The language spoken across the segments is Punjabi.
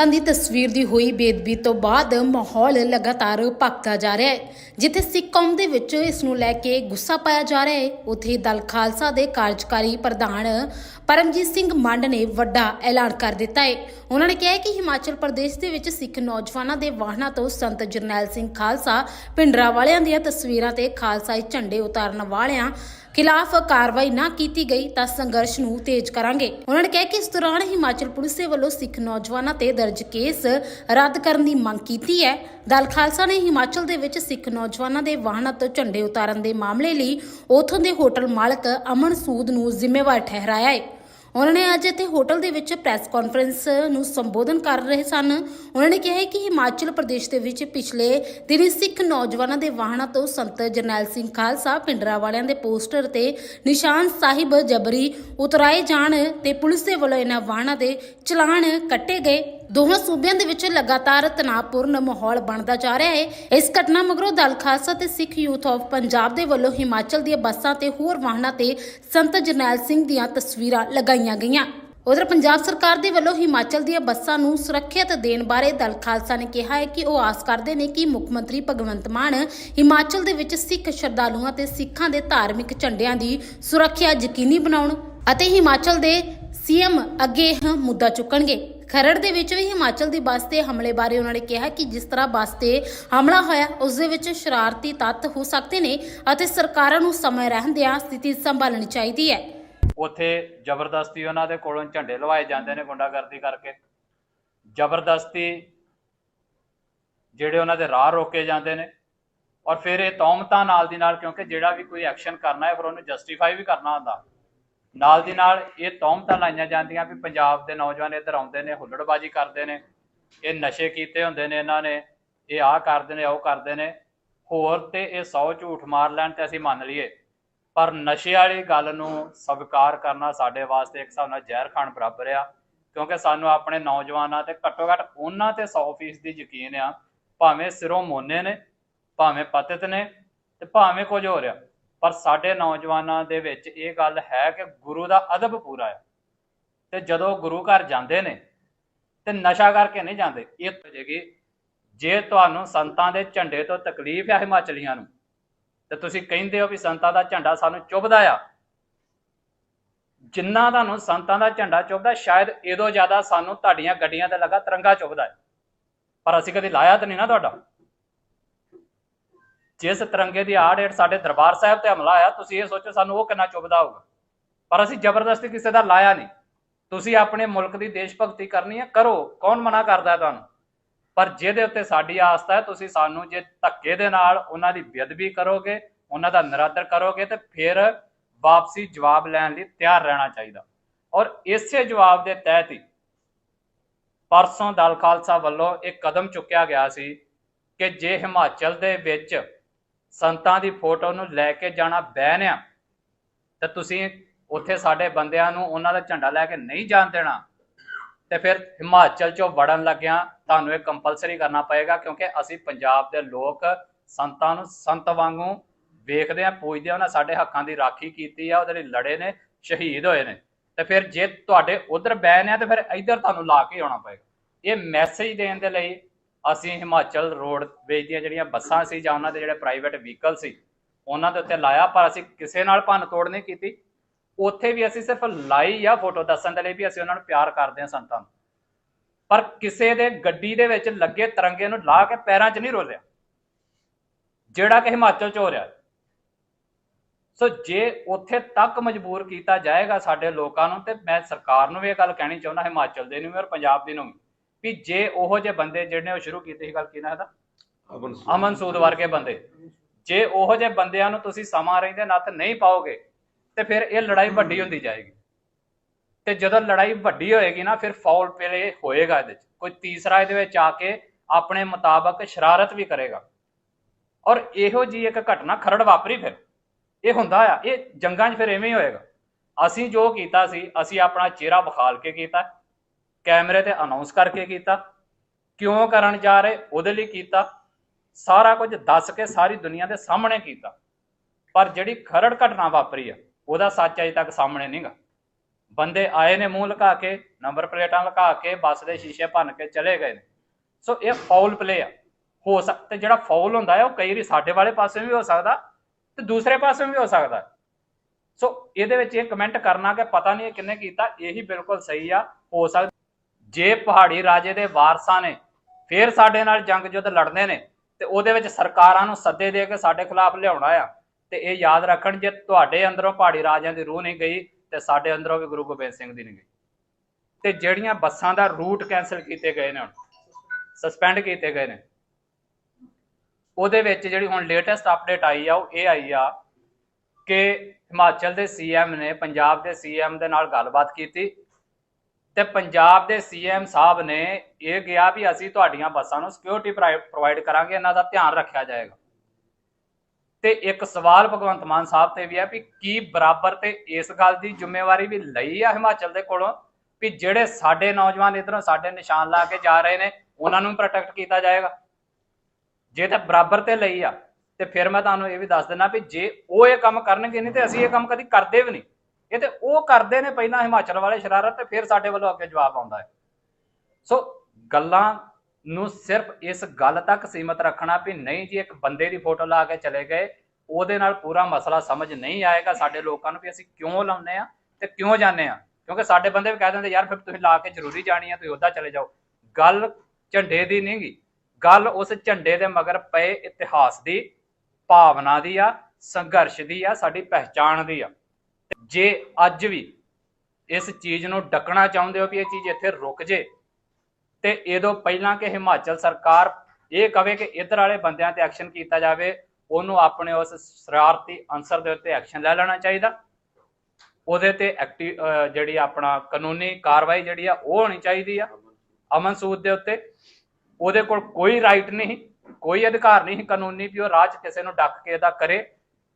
ਸੰਤਾਂ ਦੀ ਤਸਵੀਰ ਦੀ ਹੋਈ ਬੇਦਬੀ ਤੋਂ ਬਾਅਦ ਮਾਹੌਲ ਲਗਾਤਾਰ ਭਖਦਾ ਜਾ ਰਿਹਾ ਹੈ। ਜਿੱਥੇ ਸਿੱਖ ਕੌਮ ਦੇ ਵਿੱਚ ਇਸ ਨੂੰ ਲੈ ਕੇ ਗੁੱਸਾ ਪਾਇਆ ਜਾ ਰਿਹਾ ਹੈ, ਉੱਥੇ ਦਲ ਖਾਲਸਾ ਦੇ ਕਾਰਜਕਾਰੀ ਪ੍ਰਧਾਨ ਪਰਮਜੀਤ ਸਿੰਘ ਮੰਡ ਨੇ ਵੱਡਾ ਐਲਾਨ ਕਰ ਦਿੱਤਾ ਹੈ। ਉਹਨਾਂ ਨੇ ਕਿਹਾ ਕਿ ਹਿਮਾਚਲ ਪ੍ਰਦੇਸ਼ ਦੇ ਵਿੱਚ ਸਿੱਖ ਨੌਜਵਾਨਾਂ ਦੇ ਵਾਹਨਾਂ ਤੋਂ ਸੰਤ ਜਰਨੈਲ ਸਿੰਘ ਖਾਲਸਾ ਪਿੰਡਰਾ ਵਾਲਿਆਂ ਦੀਆਂ ਤਸਵੀਰਾਂ ਤੇ ਖਾਲਸਾਈ ਝੰਡੇ ਉਤਾਰਨ ਵਾਲਿਆਂ ਖਿਲਾਫ ਕਾਰਵਾਈ ਨਾ ਕੀਤੀ ਗਈ ਤਾਂ ਸੰਘਰਸ਼ ਨੂੰ ਤੇਜ਼ ਕਰਾਂਗੇ। ਉਹਨਾਂ ਨੇ ਕਿਹਾ ਕਿ ਇਸ ਦੌਰਾਨ ਹਿਮਾਚਲ ਪੁਲਿਸ ਦੇ ਵੱਲੋਂ ਸਿੱਖ ਨੌਜਵਾਨਾਂ ਤੇ ਦਰਜ ਕੇਸ ਰੱਦ ਕਰਨ ਦੀ ਮੰਗ ਕੀਤੀ ਹੈ। ਦਲ ਖਾਲਸਾ ਨੇ ਹਿਮਾਚਲ ਦੇ ਵਿੱਚ ਸਿੱਖ ਨੌਜਵਾਨਾਂ ਦੇ ਵਾਹਨਾਂ ਤੋਂ ਝੰਡੇ ਉਤਾਰਨ ਦੇ ਮਾਮਲੇ ਲਈ ਉਥੋਂ ਦੇ ਹੋਟਲ ਮਾਲਕ ਅਮਨ ਸੂਦ ਨੂੰ ਜ਼ਿੰਮੇਵਾਰ ਠਹਿਰਾਇਆ ਹੈ। ਉਹਨਾਂ ਨੇ ਅੱਜ ਇੱਥੇ ਹੋਟਲ ਦੇ ਵਿੱਚ ਪ੍ਰੈਸ ਕਾਨਫਰੰਸ ਨੂੰ ਸੰਬੋਧਨ ਕਰ ਰਹੇ ਸਨ। ਉਹਨਾਂ ਨੇ ਕਿਹਾ ਕਿ ਹਿਮਾਚਲ ਪ੍ਰਦੇਸ਼ ਦੇ ਵਿੱਚ ਪਿਛਲੇ ਦਿਨੀ ਸਿੱਖ ਨੌਜਵਾਨਾਂ ਦੇ ਵਾਹਨਾਂ ਤੋਂ ਸੰਤ ਜਰਨੈਲ ਸਿੰਘ ਖਾਲਸਾ ਪਿੰਡਰਾ ਵਾਲਿਆਂ ਦੇ ਪੋਸਟਰ ਤੇ ਨਿਸ਼ਾਨ ਸਾਹਿਬ ਜਬਰੀ ਉਤਰਾਏ ਜਾਣ ਤੇ ਪੁਲਿਸ ਦੇ ਵੱਲੋਂ ਇਹਨਾਂ ਵਾਹਨਾਂ ਦੇ ਚਲਾਨ ਕੱਟੇ ਗਏ। ਦੋਹਾਂ ਸੂਬਿਆਂ ਦੇ ਵਿੱਚ ਲਗਾਤਾਰ ਤਣਾਅਪੂਰਨ ਮਾਹੌਲ ਬਣਦਾ ਜਾ ਰਿਹਾ ਹੈ। ਇਸ ਘਟਨਾ ਮਗਰੋਂ ਦਲ ਖਾਲਸਾ ਤੇ ਸਿੱਖ ਯੂਥ ਆਫ ਪੰਜਾਬ ਦੇ ਵੱਲੋਂ ਹਿਮਾਚਲ ਦੀਆਂ ਬੱਸਾਂ ਤੇ ਹੋਰ ਵਾਹਨਾਂ ਤੇ ਸੰਤ ਜਰਨੈਲ ਸਿੰਘ ਦੀਆਂ ਤਸਵੀਰਾਂ ਲਗਾਈਆਂ ਗਈਆਂ। ਉਧਰ ਪੰਜਾਬ ਸਰਕਾਰ ਦੇ ਵੱਲੋਂ ਹਿਮਾਚਲ ਦੀਆਂ ਬੱਸਾਂ ਨੂੰ ਸੁਰੱਖਿਅਤ ਦੇਣ ਬਾਰੇ ਦਲ ਖਾਲਸਾ ਨੇ ਕਿਹਾ ਹੈ ਕਿ ਉਹ ਆਸ ਕਰਦੇ ਨੇ ਕਿ ਮੁੱਖ ਮੰਤਰੀ ਭਗਵੰਤ ਮਾਨ ਹਿਮਾਚਲ ਦੇ ਵਿੱਚ ਸਿੱਖ ਸ਼ਰਧਾਲੂਆਂ ਤੇ ਸਿੱਖਾਂ ਦੇ ਧਾਰਮਿਕ ਝੰਡਿਆਂ ਦੀ ਸੁਰੱਖਿਆ ਯਕੀਨੀ ਬਣਾਉਣ ਅਤੇ ਹਿਮਾਚਲ ਦੇ ਸੀਐਮ ਅੱਗੇ ਇਹ ਮੁੱਦਾ ਚੁੱਕਣਗੇ। ਖਰੜ ਦੇ ਵਿੱਚ ਵੀ ਹਿਮਾਚਲ ਦੀ ਬੱਸ ਤੇ ਹਮਲੇ ਬਾਰੇ ਉਹਨਾਂ ਨੇ ਕਿਹਾ ਕਿ ਜਿਸ ਤਰ੍ਹਾਂ ਬੱਸ ਤੇ ਹਮਲਾ ਹੋਇਆ, ਉਸ ਦੇ ਵਿੱਚ ਸ਼ਰਾਰਤੀ ਤੱਤ ਹੋ ਸਕਦੇ ਨੇ ਅਤੇ ਸਰਕਾਰਾਂ ਨੂੰ ਸਮੇਂ ਰਹਿੰਦਿਆਂ ਸਥਿਤੀ ਸੰਭਾਲਣੀ ਚਾਹੀਦੀ ਹੈ। ਉੱਥੇ ਜ਼ਬਰਦਸਤੀ ਉਹਨਾਂ ਦੇ ਕੋਲੋਂ ਝੰਡੇ ਲਵਾਏ ਜਾਂਦੇ ਨੇ ਗੁੰਡਾਗਰਦੀ ਕਰਕੇ। ਜ਼ਬਰਦਸਤੀ ਜਿਹੜੇ ਉਹਨਾਂ ਦੇ ਰਾਹ ਰੋਕੇ ਜਾਂਦੇ ਨੇ ਔਰ ਫਿਰ ਇਹ ਤੌਮਤਾਂ ਨਾਲ ਦੀ ਨਾਲ ਕਿਉਂਕਿ ਜਿਹੜਾ ਵੀ ਕੋਈ ਐਕਸ਼ਨ ਕਰਨਾ ਹੈ, ਫਿਰ ਉਹਨੂੰ ਜਸਟੀਫਾਈ ਵੀ ਕਰਨਾ ਹੁੰਦਾ। ਨਾਲ ਦੀ ਨਾਲ ਇਹ ਤੌਮਤਾਂ ਲਾਈਆਂ ਜਾਂਦੀਆਂ ਵੀ ਪੰਜਾਬ ਦੇ ਨੌਜਵਾਨ ਇੱਧਰ ਆਉਂਦੇ ਨੇ, ਹੁੱਲੜਬਾਜੀ ਕਰਦੇ ਨੇ, ਇਹ ਨਸ਼ੇ ਕੀਤੇ ਹੁੰਦੇ ਨੇ ਇਹਨਾਂ ਨੇ, ਇਹ ਆਹ ਕਰਦੇ ਨੇ, ਉਹ ਕਰਦੇ ਨੇ, ਹੋਰ ਤੇ ਇਹ 100 ਝੂਠ ਮਾਰ ਲੈਣ ਤੇ ਅਸੀਂ ਮੰਨ ਲਈਏ। ਪਰ ਨਸ਼ੇ ਵਾਲੀ ਗੱਲ ਨੂੰ ਸਵੀਕਾਰ ਕਰਨਾ ਸਾਡੇ ਵਾਸਤੇ ਇੱਕ ਹਿਸਾਬ ਨਾਲ ਜ਼ਹਿਰ ਖਾਣ ਬਰਾਬਰ ਆ, ਕਿਉਂਕਿ ਸਾਨੂੰ ਆਪਣੇ ਨੌਜਵਾਨਾਂ ਤੇ ਘੱਟੋ ਘੱਟ ਉਹਨਾਂ ਤੇ 100% ਦੀ ਯਕੀਨ ਆ, ਭਾਵੇਂ ਸਿਰੋਂ ਮੋਨੇ ਨੇ, ਭਾਵੇਂ ਪਤਿਤ ਨੇ ਤੇ ਭਾਵੇਂ ਕੁਝ ਹੋ ਰਿਹਾ ਪਰ ਸਾਡੇ ਨੌਜਵਾਨਾਂ ਦੇ ਵਿੱਚ ਇਹ ਗੱਲ ਹੈ ਕਿ ਗੁਰੂ ਦਾ ਅਦਬ ਪੂਰਾ ਹੈ। ਤੇ ਜਦੋਂ ਗੁਰੂ ਘਰ ਜਾਂਦੇ ਨੇ, ਤੇ ਨਸ਼ਾ ਕਰਕੇ ਨਹੀਂ ਜਾਂਦੇ। ਇਹ ਜੇਗੀ ਜੇ ਤੁਹਾਨੂੰ ਸੰਤਾਂ ਦੇ ਝੰਡੇ ਤੋਂ ਤਕਲੀਫ ਆ ਹਿਮਾਚਲੀਆਂ ਨੂੰ, ਤੇ ਤੁਸੀਂ ਕਹਿੰਦੇ ਹੋ ਵੀ ਸੰਤਾਂ ਦਾ ਝੰਡਾ ਸਾਨੂੰ ਚੁੱਭਦਾ ਆ। ਜਿੰਨਾ ਤੁਹਾਨੂੰ ਸੰਤਾਂ ਦਾ ਝੰਡਾ ਚੁੱਭਦਾ, ਸ਼ਾਇਦ ਇਹਦੋਂ ਜ਼ਿਆਦਾ ਸਾਨੂੰ ਤੁਹਾਡੀਆਂ ਗੱਡੀਆਂ ਤੇ ਲੱਗਾ ਤਿਰੰਗਾ ਚੁੱਭਦਾ ਪਰ ਅਸੀਂ ਕਦੇ ਲਾਇਆ ਤਾਂ ਨਹੀਂ ਨਾ ਤੁਹਾਡਾ। ਜਿਸ ਤਿਰੰਗੇ ਦੀ ਆੜ ਹੇਠ ਸਾਡੇ ਦਰਬਾਰ ਸਾਹਿਬ ਤੇ ਹਮਲਾ ਆਇਆ ਤੁਸੀਂ ਇਹ ਸੋਚੋ ਸਾਨੂੰ ਉਹ ਕਿੰਨਾ ਚੁੱਭਦਾ ਹੋਊਗਾ। ਪਰ ਅਸੀਂ ਜ਼ਬਰਦਸਤੀ ਕਿਸੇ ਦਾ ਲਾਇਆ ਨਹੀਂ। ਤੁਸੀਂ ਆਪਣੇ ਮੁਲਕ ਦੀ ਦੇਸ਼ ਭਗਤੀ ਕਰਨੀ ਹੈ, ਕਰੋ। ਕੌਣ ਮਨਾ ਕਰਦਾ ਤੁਹਾਨੂੰ? ਪਰ ਜਿਹਦੇ ਉੱਤੇ ਸਾਡੀ ਆਸਥਾ ਹੈ, ਤੁਸੀਂ ਸਾਨੂੰ ਜੇ ਧੱਕੇ ਦੇ ਨਾਲ ਉਹਨਾਂ ਦੀ ਬੇਅਦਬੀ ਕਰੋਗੇ, ਉਹਨਾਂ ਦਾ ਨਰਾਦਰ ਕਰੋਗੇ, ਤੇ ਫਿਰ ਵਾਪਸੀ ਜਵਾਬ ਲੈਣ ਲਈ ਤਿਆਰ ਰਹਿਣਾ ਚਾਹੀਦਾ। ਔਰ ਇਸੇ ਜਵਾਬ ਦੇ ਤਹਿਤ ਹੀ ਪਰਸੋਂ ਦਲ ਖਾਲਸਾ ਵੱਲੋਂ ਇੱਕ ਕਦਮ ਚੁੱਕਿਆ ਗਿਆ ਸੀ ਕਿ ਜੇ ਹਿਮਾਚਲ ਦੇ ਵਿੱਚ ਸੰਤਾਂ ਦੀ ਫੋਟੋ ਨੂੰ ਲੈ ਕੇ ਜਾਣਾ ਬੈਨ ਆ। ਤੇ ਤੁਸੀਂ ਉੱਥੇ ਸਾਡੇ ਬੰਦਿਆਂ ਨੂੰ ਉਹਨਾਂ ਦਾ ਝੰਡਾ ਲੈ ਕੇ ਨਹੀਂ ਜਾਣ ਦੇਣਾ। ਤੇ ਫਿਰ ਹਿਮਾਚਲ ਚੋਂ ਵੜਨ ਲੱਗਿਆ ਤੁਹਾਨੂੰ ਇਹ ਕੰਪਲਸਰੀ ਕਰਨਾ ਪਏਗਾ ਕਿਉਂਕਿ ਅਸੀਂ ਪੰਜਾਬ ਦੇ ਲੋਕ ਸੰਤਾਂ ਨੂੰ ਸੰਤ ਵਾਂਗੂ ਵੇਖਦੇ ਆ ਪੂਜਦੇ ਆ ਉਹਨਾਂ ਸਾਡੇ ਹੱਕਾਂ ਦੀ ਰਾਖੀ ਕੀਤੀ ਆ, ਉਹਦੇ ਲਈ ਲੜੇ ਨੇ, ਸ਼ਹੀਦ ਹੋਏ ਨੇ। ਤੇ ਫਿਰ ਜੇ ਤੁਹਾਡੇ ਉਧਰ ਬੈਨ ਆ, ਤੇ ਫਿਰ ਇੱਧਰ ਤੁਹਾਨੂੰ ਲਾ ਕੇ ਆਉਣਾ ਪਏਗਾ। ਇਹ ਮੈਸੇਜ ਦੇਣ ਦੇ ਲਈ ਅਸੀਂ ਹਿਮਾਚਲ ਰੋਡਵੇਜ਼ ਦੀਆਂ ਜਿਹੜੀਆਂ ਬੱਸਾਂ ਸੀ ਜਾਂ ਉਹਨਾਂ ਦੇ ਜਿਹੜੇ ਪ੍ਰਾਈਵੇਟ ਵਹੀਕਲ ਸੀ, ਉਹਨਾਂ ਦੇ ਉੱਤੇ ਲਾਇਆ, ਪਰ ਅਸੀਂ ਕਿਸੇ ਨਾਲ ਭੰਨ ਤੋੜ ਨਹੀਂ ਕੀਤੀ। ਉੱਥੇ ਵੀ ਅਸੀਂ ਸਿਰਫ ਲਾਈ ਆ ਫੋਟੋ ਦੱਸਣ ਦੇ ਲਈ ਵੀ ਅਸੀਂ ਉਹਨਾਂ ਨੂੰ ਪਿਆਰ ਕਰਦੇ ਹਾਂ ਸੰਤਾਂ ਨੂੰ। ਪਰ ਕਿਸੇ ਦੇ ਗੱਡੀ ਦੇ ਵਿੱਚ ਲੱਗੇ ਤਿਰੰਗੇ ਨੂੰ ਲਾ ਕੇ ਪੈਰਾਂ 'ਚ ਨਹੀਂ ਰੋਲਿਆ। ਜਿਹੜਾ ਕਿ ਹਿਮਾਚਲ 'ਚ ਹੋ ਰਿਹਾ। ਸੋ ਜੇ ਉੱਥੇ ਤੱਕ ਮਜਬੂਰ ਕੀਤਾ ਜਾਏਗਾ ਸਾਡੇ ਲੋਕਾਂ ਨੂੰ, ਤੇ ਮੈਂ ਸਰਕਾਰ ਨੂੰ ਵੀ ਇਹ ਗੱਲ ਕਹਿਣੀ ਚਾਹੁੰਦਾ, ਹਿਮਾਚਲ ਦੇ ਨੂੰ ਵੀ ਔਰ ਪੰਜਾਬ ਦੇ ਨੂੰ ਵੀ। ਵੀ ਜੇ ਉਹੋ ਜਿਹੇ ਬੰਦੇ ਜਿਹੜੇ ਉਹ ਸ਼ੁਰੂ ਕੀਤੀ ਸੀ ਗੱਲ ਕਿਹਨਾਂ ਦਾ ਅਮਨ ਅਮਨ ਸੂਦ ਵਰਗੇ ਬੰਦੇ। ਜੇ ਉਹੋ ਜਿਹੇ ਬੰਦਿਆਂ ਨੂੰ ਤੁਸੀਂ ਸਮਾਂ ਰਹਿੰਦੇ ਨੱਥ ਨਹੀਂ ਪਾਓਗੇ ਤੇ ਫਿਰ ਇਹ ਲੜਾਈ ਵੱਡੀ ਹੁੰਦੀ ਜਾਏਗੀ। ਤੇ ਜਦੋਂ ਲੜਾਈ ਵੱਡੀ ਹੋਏਗੀ ਨਾ ਫਿਰ ਫਾਉਲ ਪਲੇ ਹੋਏਗਾ ਇਹਦੇ ਵਿੱਚ ਕੋਈ ਤੀਸਰਾ ਇਹਦੇ ਵਿੱਚ ਆ ਕੇ ਆਪਣੇ ਮੁਤਾਬਕ ਸ਼ਰਾਰਤ ਵੀ ਕਰੇਗਾ। ਔਰ ਇਹੋ ਜੀ ਇੱਕ ਘਟਨਾ ਖਰੜ ਵਾਪਰੀ ਫਿਰ। ਇਹ ਹੁੰਦਾ ਆ ਇਹ ਜੰਗਾਂ 'ਚ ਫਿਰ ਐਵੇਂ ਹੀ ਹੋਏਗਾ। ਅਸੀਂ ਜੋ ਕੀਤਾ ਸੀ ਅਸੀਂ ਆਪਣਾ ਚਿਹਰਾ ਵਿਖਾਲ ਕੇ ਕੀਤਾ। ਕੈਮਰੇ ਤੇ ਅਨਾਉਂਸ ਕਰਕੇ ਕੀਤਾ। ਕਿਉਂ ਕਰਨ ਜਾ ਰਹੇ? ਉਹਦੇ ਲਈ ਕੀਤਾ। ਸਾਰਾ ਕੁਝ ਦੱਸ ਕੇ ਸਾਰੀ ਦੁਨੀਆ ਦੇ ਸਾਹਮਣੇ ਕੀਤਾ। ਪਰ ਜਿਹੜੀ ਖਰੜ ਘਟਨਾ ਵਾਪਰੀ ਆ, ਉਹਦਾ ਸੱਚ ਅਜੇ ਤੱਕ ਸਾਹਮਣੇ ਨਹੀਂਗਾ ਬੰਦੇ ਆਏ ਨੇ ਮੂੰਹ ਲੁਕਾ ਕੇ, ਨੰਬਰ ਪਲੇਟਾਂ ਲੁਕਾ ਕੇ, ਬੱਸ ਦੇ ਸ਼ੀਸ਼ੇ ਭੰਨ ਕੇ ਚਲੇ ਗਏ ਨੇ। ਸੋ ਇਹ ਫਾਉਲ ਪਲੇ ਆ। ਹੋ ਸਕਦਾ ਜਿਹੜਾ ਫਾਉਲ ਹੁੰਦਾ ਹੈ, ਉਹ ਕਈ ਵਾਰੀ ਸਾਡੇ ਵਾਲੇ ਪਾਸੇ ਵੀ ਹੋ ਸਕਦਾ ਤੇ ਦੂਸਰੇ ਪਾਸੇ ਵੀ ਹੋ ਸਕਦਾ। ਸੋ ਇਹਦੇ ਵਿੱਚ ਇਹ ਕਮੈਂਟ ਕਰਨਾ ਕਿ ਪਤਾ ਨਹੀਂ ਇਹ ਕਿੰਨੇ ਕੀਤਾ, ਇਹੀ ਬਿਲਕੁਲ ਸਹੀ ਆ। ਹੋ ਸਕਦਾ ਜੇ ਪਹਾੜੀ ਰਾਜੇ ਦੇ ਵਾਰਸਾਂ ਨੇ ਫੇਰ ਸਾਡੇ ਨਾਲ ਜੰਗ ਯੁੱਧ ਲੜਨੇ ਨੇ ਤੇ ਉਹਦੇ ਵਿੱਚ ਸਰਕਾਰਾਂ ਨੂੰ ਸੱਦੇ ਦੇ ਕੇ ਸਾਡੇ ਖਿਲਾਫ ਲਿਆਉਣਾ ਆ, ਤੇ ਇਹ ਯਾਦ ਰੱਖਣ ਜੇ ਤੁਹਾਡੇ ਅੰਦਰੋਂ ਪਹਾੜੀ ਰਾਜਿਆਂ ਦੀ ਰੂਹ ਨਹੀਂ ਗਈ ਤੇ ਸਾਡੇ ਅੰਦਰੋਂ ਵੀ ਗੁਰੂ ਗੋਬਿੰਦ ਸਿੰਘ ਦੀ ਨਹੀਂ ਗਈ। ਤੇ ਜਿਹੜੀਆਂ ਬੱਸਾਂ ਦਾ ਰੂਟ ਕੈਨਸਲ ਕੀਤੇ ਗਏ ਨੇ ਸਸਪੈਂਡ ਕੀਤੇ ਗਏ ਨੇ, ਉਹਦੇ ਵਿੱਚ ਜਿਹੜੀ ਹੁਣ ਲੇਟੈਸਟ ਅਪਡੇਟ ਆਈ ਆ, ਉਹ ਇਹ ਆਈ ਆ ਕਿ ਹਿਮਾਚਲ ਦੇ ਸੀਐਮ ਨੇ, ਪੰਜਾਬ ਦੇ ਸੀਐਮ ਦੇ ਨਾਲ ਗੱਲਬਾਤ ਕੀਤੀ ਤੇ ਪੰਜਾਬ ਦੇ ਸੀਐਮ ਸਾਹਿਬ ਨੇ ਇਹ ਗਿਆ ਵੀ ਅਸੀਂ ਤੁਹਾਡੀਆਂ ਬੱਸਾਂ ਨੂੰ ਸਿਕਿਉਰਿਟੀ ਪ੍ਰੋਵਾਈਡ ਕਰਾਂਗੇ, ਇਹਨਾਂ ਦਾ ਧਿਆਨ ਰੱਖਿਆ ਜਾਏਗਾ। ਤੇ ਇੱਕ ਸਵਾਲ ਭਗਵੰਤ ਮਾਨ ਸਾਹਿਬ ਤੇ ਵੀ ਹੈ ਵੀ ਕੀ ਬਰਾਬਰ ਤੇ ਇਸ ਗੱਲ ਦੀ ਜ਼ਿੰਮੇਵਾਰੀ ਵੀ ਲਈ ਆ ਹਿਮਾਚਲ ਦੇ ਕੋਲੋਂ? ਵੀ ਜਿਹੜੇ ਸਾਡੇ ਨੌਜਵਾਨ ਇਧਰੋਂ ਸਾਡੇ ਨਿਸ਼ਾਨ ਲਾ ਕੇ ਜਾ ਰਹੇ ਨੇ, ਉਹਨਾਂ ਨੂੰ ਪ੍ਰੋਟੈਕਟ ਕੀਤਾ ਜਾਏਗਾ? ਜੇ ਤਾਂ ਬਰਾਬਰ ਤੇ ਲਈ ਆ, ਤੇ ਫਿਰ ਮੈਂ ਤੁਹਾਨੂੰ ਇਹ ਵੀ ਦੱਸ ਦਿੰਦਾ ਵੀ ਜੇ ਉਹ ਇਹ ਕੰਮ ਕਰਨਗੇ ਨਹੀਂ ਤੇ ਅਸੀਂ ਇਹ ਕੰਮ ਕਦੀ ਕਰਦੇ ਵੀ ਨਹੀਂ। ਇਹ ਤੇ ਉਹ ਕਰਦੇ ਨੇ ਪਹਿਲਾਂ ਹਿਮਾਚਲ ਵਾਲੇ ਸ਼ਰਾਰਤ ਤੇ ਫਿਰ ਸਾਡੇ ਵੱਲੋਂ ਅੱਗੇ ਜਵਾਬ ਆਉਂਦਾ ਹੈ। ਸੋ ਗੱਲਾਂ ਨੂੰ ਸਿਰਫ ਇਸ ਗੱਲ ਤੱਕ ਸੀਮਤ ਰੱਖਣਾ ਵੀ ਨਹੀਂ ਜੀ, ਇੱਕ ਬੰਦੇ ਦੀ ਫੋਟੋ ਲਾ ਕੇ ਚਲੇ ਗਏ, ਉਹਦੇ ਨਾਲ ਪੂਰਾ ਮਸਲਾ ਸਮਝ ਨਹੀਂ ਆਏਗਾ ਸਾਡੇ ਲੋਕਾਂ ਨੂੰ ਵੀ ਅਸੀਂ ਕਿਉਂ ਲਾਉਂਦੇ ਆ ਤੇ ਕਿਉਂ ਜਾਂਦੇ ਆ ਕਿਉਂਕਿ ਸਾਡੇ ਬੰਦੇ ਵੀ ਕਹਿ ਦਿੰਦੇ, ਯਾਰ ਫਿਰ ਤੁਸੀਂ ਲਾ ਕੇ ਜ਼ਰੂਰੀ ਜਾਣੀ ਆ ਤੁਸੀਂ ਉੱਦਾਂ ਚਲੇ ਜਾਓ। ਗੱਲ ਝੰਡੇ ਦੀ ਨਹੀਂ ਗੀ। ਗੱਲ ਉਸ ਝੰਡੇ ਦੇ ਮਗਰ ਪਏ ਇਤਿਹਾਸ ਦੀ ਭਾਵਨਾ ਦੀ ਆ, ਸੰਘਰਸ਼ ਦੀ ਆ, ਸਾਡੀ ਪਹਿਚਾਣ ਦੀ ਆ। ਜੇ ਅੱਜ ਵੀ ਇਸ ਚੀਜ਼ ਨੂੰ ਡੱਕਣਾ ਚਾਹੁੰਦੇ ਹੋ ਵੀ ਇਹ ਚੀਜ਼ ਇੱਥੇ ਰੁਕ ਜੇ, ਤੇ ਇਹਦੋਂ ਪਹਿਲਾਂ ਕਿ ਹਿਮਾਚਲ ਸਰਕਾਰ ਇਹ ਕਵੇ ਕਿ ਇਧਰ ਵਾਲੇ ਬੰਦਿਆਂ ਤੇ ਐਕਸ਼ਨ ਕੀਤਾ ਜਾਵੇ, ਉਹਨੂੰ ਆਪਣੇ ਉਸ ਸ਼ਰਾਰਤੀ ਅਨਸਰ ਦੇ ਉੱਤੇ ਐਕਸ਼ਨ ਲੈ ਲੈਣਾ ਚਾਹੀਦਾ। ਉਹਦੇ ਤੇ ਐਕਟਿਵ ਜਿਹੜੀ ਆਪਣਾ ਕਾਨੂੰਨੀ ਕਾਰਵਾਈ ਜਿਹੜੀ ਆ, ਉਹ ਹੋਣੀ ਚਾਹੀਦੀ ਆ ਅਮਨ ਸੂਦ ਦੇ ਉੱਤੇ। ਉਹਦੇ ਕੋਲ ਕੋਈ ਰਾਈਟ ਨਹੀਂ, ਕੋਈ ਅਧਿਕਾਰ ਨਹੀਂ ਕਾਨੂੰਨੀ ਵੀ ਉਹ ਰਾਜ ਕਿਸੇ ਨੂੰ ਡੱਕ ਕੇ ਇਹਦਾ ਕਰੇ।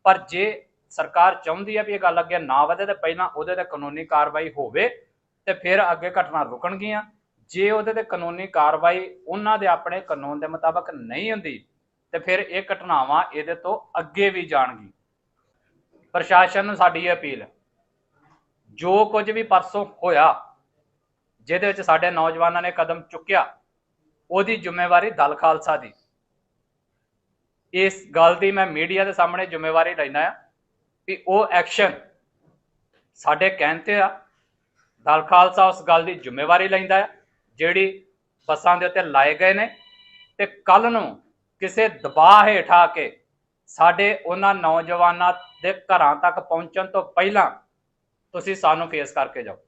ਪਰ ਜੇ ਸਰਕਾਰ ਚਾਹੁੰਦੀ ਹੈ ਵੀ ਇਹ ਗੱਲ ਅੱਗੇ ਨਾ ਵਧੇ ਤੇ ਪਹਿਲਾਂ ਉਹਦੇ ਤੇ ਕਾਨੂੰਨੀ ਕਾਰਵਾਈ ਹੋਵੇ ਤੇ ਫਿਰ ਅੱਗੇ ਘਟਨਾ ਰੁਕਣਗੀਆਂ। ਜੇ ਉਹਦੇ ਤੇ ਕਾਨੂੰਨੀ ਕਾਰਵਾਈ ਉਹਨਾਂ ਦੇ ਆਪਣੇ ਕਾਨੂੰਨ ਦੇ ਮੁਤਾਬਕ ਨਹੀਂ ਹੁੰਦੀ, ਤੇ ਫਿਰ ਇਹ ਘਟਨਾਵਾਂ ਇਹਦੇ ਤੋਂ ਅੱਗੇ ਵੀ ਜਾਣਗੀ ਪ੍ਰਸ਼ਾਸਨ ਨੂੰ ਸਾਡੀ ਇਹ ਅਪੀਲ ਜੋ ਕੁਝ ਵੀ ਪਰਸੋਂ ਹੋਇਆ, ਜਿਹਦੇ ਵਿੱਚ ਸਾਡੇ ਨੌਜਵਾਨਾਂ ਨੇ ਕਦਮ ਚੁੱਕਿਆ, ਉਹਦੀ ਜ਼ਿੰਮੇਵਾਰੀ ਦਲ ਖਾਲਸਾ ਦੀ। ਇਸ ਗੱਲ ਦੀ ਮੈਂ ਮੀਡੀਆ ਦੇ ਸਾਹਮਣੇ ਜ਼ਿੰਮੇਵਾਰੀ ਲੈਣਾ ਆ ਵੀ ਉਹ ਐਕਸ਼ਨ ਸਾਡੇ ਕਹਿਣ ਤੇ ਆ। ਦਲ ਖਾਲਸਾ ਉਸ ਗੱਲ ਦੀ ਜ਼ਿੰਮੇਵਾਰੀ ਲੈਂਦਾ ਹੈ, ਜਿਹੜੀ ਬੱਸਾਂ ਦੇ ਉੱਤੇ ਲਾਏ ਗਏ ਨੇ ਤੇ ਕੱਲ ਨੂੰ ਕਿਸੇ ਦਬਾਅ ਹੇਠ ਆ ਕੇ ਸਾਡੇ ਉਹਨਾਂ ਨੌਜਵਾਨਾਂ ਦੇ ਘਰਾਂ ਤੱਕ ਪਹੁੰਚਣ ਤੋਂ ਪਹਿਲਾਂ ਤੁਸੀਂ ਸਾਨੂੰ ਫੇਸ ਕਰਕੇ ਜਾਓ।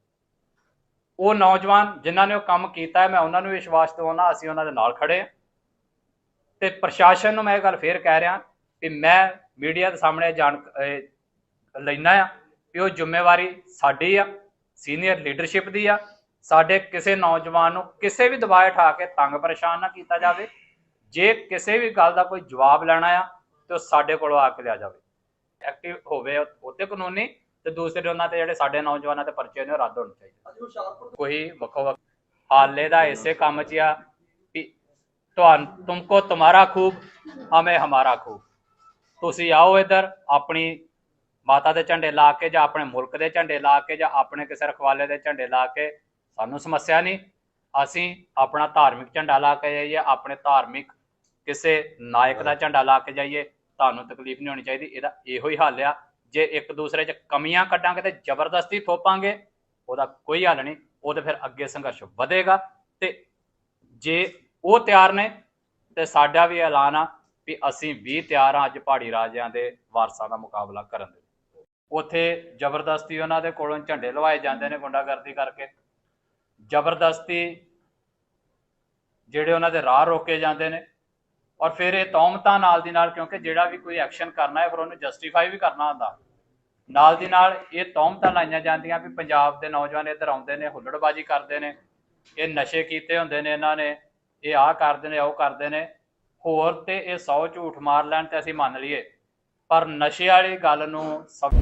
ਉਹ ਨੌਜਵਾਨ ਜਿਨ੍ਹਾਂ ਨੇ ਉਹ ਕੰਮ ਕੀਤਾ ਹੈ, ਮੈਂ ਉਹਨਾਂ ਨੂੰ ਵਿਸ਼ਵਾਸ ਦਿਵਾਉਣਾ ਅਸੀਂ ਉਹਨਾਂ ਦੇ ਨਾਲ ਖੜੇ ਹਾਂ। ਤੇ ਪ੍ਰਸ਼ਾਸਨ ਨੂੰ ਮੈਂ ਇਹ ਗੱਲ ਫੇਰ ਕਹਿ ਰਿਹਾ ਕਿ ਮੈਂ ਮੀਡੀਆ ਦੇ ਸਾਹਮਣੇ ਜਾਣ ਲੈਣਾ ਆ ਕਿ ਉਹ ਜ਼ਿੰਮੇਵਾਰੀ ਸਾਡੀ ਆ ਸੀਨੀਅਰ ਲੀਡਰਸ਼ਿਪ ਦੀ ਆ। ਸਾਡੇ ਕਿਸੇ ਨੌਜਵਾਨ ਨੂੰ ਕਿਸੇ ਵੀ ਦਬਾਅ ਉਠਾ ਕੇ ਤੰਗ ਪਰੇਸ਼ਾਨ ਨਾ ਕੀਤਾ ਜਾਵੇ। ਜੇ ਕਿਸੇ ਵੀ ਗੱਲ ਦਾ ਕੋਈ ਜਵਾਬ ਲੈਣਾ ਆ, ਤੇ ਸਾਡੇ ਕੋਲੋਂ ਆ ਕੇ ਲਿਆ ਜਾਵੇ। ਐਕਟਿਵ ਹੋਵੇ ਉਹਤੇ ਕਾਨੂੰਨੀ, ਤੇ ਦੂਸਰੇ ਉਹਨਾਂ ਤੇ ਜਿਹੜੇ ਸਾਡੇ ਨੌਜਵਾਨਾਂ ਤੇ ਪਰਚੇ ਨੇ ਉਹ ਰੱਦ ਹੋਣੇ ਚਾਹੀਦੇ। ਕੋਈ ਵੱਖੋ ਵੱਖ ਹਾਲੇ ਦਾ ਇਸੇ ਕੰਮ 'ਚ ਆ ਵੀ ਤੁਹਾਨੂੰ ਤੁਮਕੋ ਤੁਮਾਰਾ ਖੂਬ, ਹਮੇ ਹਮਾਰਾ ਖੂਬ। ਤੁਸੀਂ ਆਓ ਇੱਧਰ, ਆਪਣੀ ਮਾਤਾ ਦੇ ਝੰਡੇ ਲਾ ਕੇ ਜਾਂ ਆਪਣੇ ਮੁਲਕ ਦੇ ਝੰਡੇ ਲਾ ਕੇ ਜਾਂ ਆਪਣੇ ਕਿਸੇ ਰਖਵਾਲੇ ਦੇ ਝੰਡੇ ਲਾ ਕੇ ਸਾਨੂੰ ਸਮੱਸਿਆ ਨਹੀਂ। ਅਸੀਂ ਆਪਣਾ ਧਾਰਮਿਕ ਝੰਡਾ ਲਾ ਕੇ ਜਾਈਏ, ਆਪਣੇ ਧਾਰਮਿਕ ਕਿਸੇ ਨਾਇਕ ਦਾ ਝੰਡਾ ਲਾ ਕੇ ਜਾਈਏ, ਤੁਹਾਨੂੰ ਤਕਲੀਫ ਨਹੀਂ ਹੋਣੀ ਚਾਹੀਦੀ। ਇਹਦਾ ਇਹੋ ਹੀ ਹੱਲ ਆ। ਜੇ ਇੱਕ ਦੂਸਰੇ 'ਚ ਕਮੀਆਂ ਕੱਢਾਂਗੇ ਤੇ ਜ਼ਬਰਦਸਤੀ ਥੋਪਾਂਗੇ, ਉਹਦਾ ਕੋਈ ਹੱਲ ਨਹੀਂ। ਉਹ ਉਹਦੇ ਫਿਰ ਅੱਗੇ ਸੰਘਰਸ਼ ਵਧੇਗਾ। ਤੇ ਜੇ ਉਹ ਤਿਆਰ ਨੇ, ਤੇ ਸਾਡਾ ਵੀ ਐਲਾਨ ਆ ਵੀ ਅਸੀਂ ਵੀ ਤਿਆਰ ਆ ਅੱਜ ਪਹਾੜੀ ਰਾਜਿਆਂ ਦੇ ਵਾਰਸਾਂ ਦਾ ਮੁਕਾਬਲਾ ਕਰਨ ਦੇ ਉੱਥੇ ਜ਼ਬਰਦਸਤੀ ਉਹਨਾਂ ਦੇ ਕੋਲੋਂ ਝੰਡੇ ਲਵਾਏ ਜਾਂਦੇ ਨੇ ਗੁੰਡਾਗਰਦੀ ਕਰਕੇ। ਜ਼ਬਰਦਸਤੀ ਜਿਹੜੇ ਉਹਨਾਂ ਦੇ ਰਾਹ ਰੋਕੇ ਜਾਂਦੇ ਨੇ। ਔਰ ਫਿਰ ਇਹ ਤੌਮਤਾਂ ਨਾਲ ਦੀ ਨਾਲ ਕਿਉਂਕਿ ਜਿਹੜਾ ਵੀ ਕੋਈ ਐਕਸ਼ਨ ਕਰਨਾ ਹੈ, ਫਿਰ ਉਹਨੂੰ ਜਸਟੀਫਾਈ ਵੀ ਕਰਨਾ ਹੁੰਦਾ। ਨਾਲ ਦੀ ਨਾਲ ਇਹ ਤੌਮਤਾਂ ਲਾਈਆਂ ਜਾਂਦੀਆਂ ਵੀ ਪੰਜਾਬ ਦੇ ਨੌਜਵਾਨ ਇੱਧਰ ਆਉਂਦੇ ਨੇ, ਹੁੱਲੜਬਾਜੀ ਕਰਦੇ ਨੇ। ਇਹ ਨਸ਼ੇ ਕੀਤੇ ਹੁੰਦੇ ਨੇ ਇਹਨਾਂ ਨੇ, ਇਹ ਆਹ ਕਰਦੇ ਨੇ, ਉਹ ਕਰਦੇ ਨੇ। ਹੋਰ ਤੇ ਇਹ 100 ਝੂਠ ਮਾਰ ਲੈਣ ਤੇ ਅਸੀਂ ਮੰਨ ਲਈਏ ਪਰ ਨਸ਼ੇ ਵਾਲੀ ਗੱਲ ਨੂੰ ਸਭ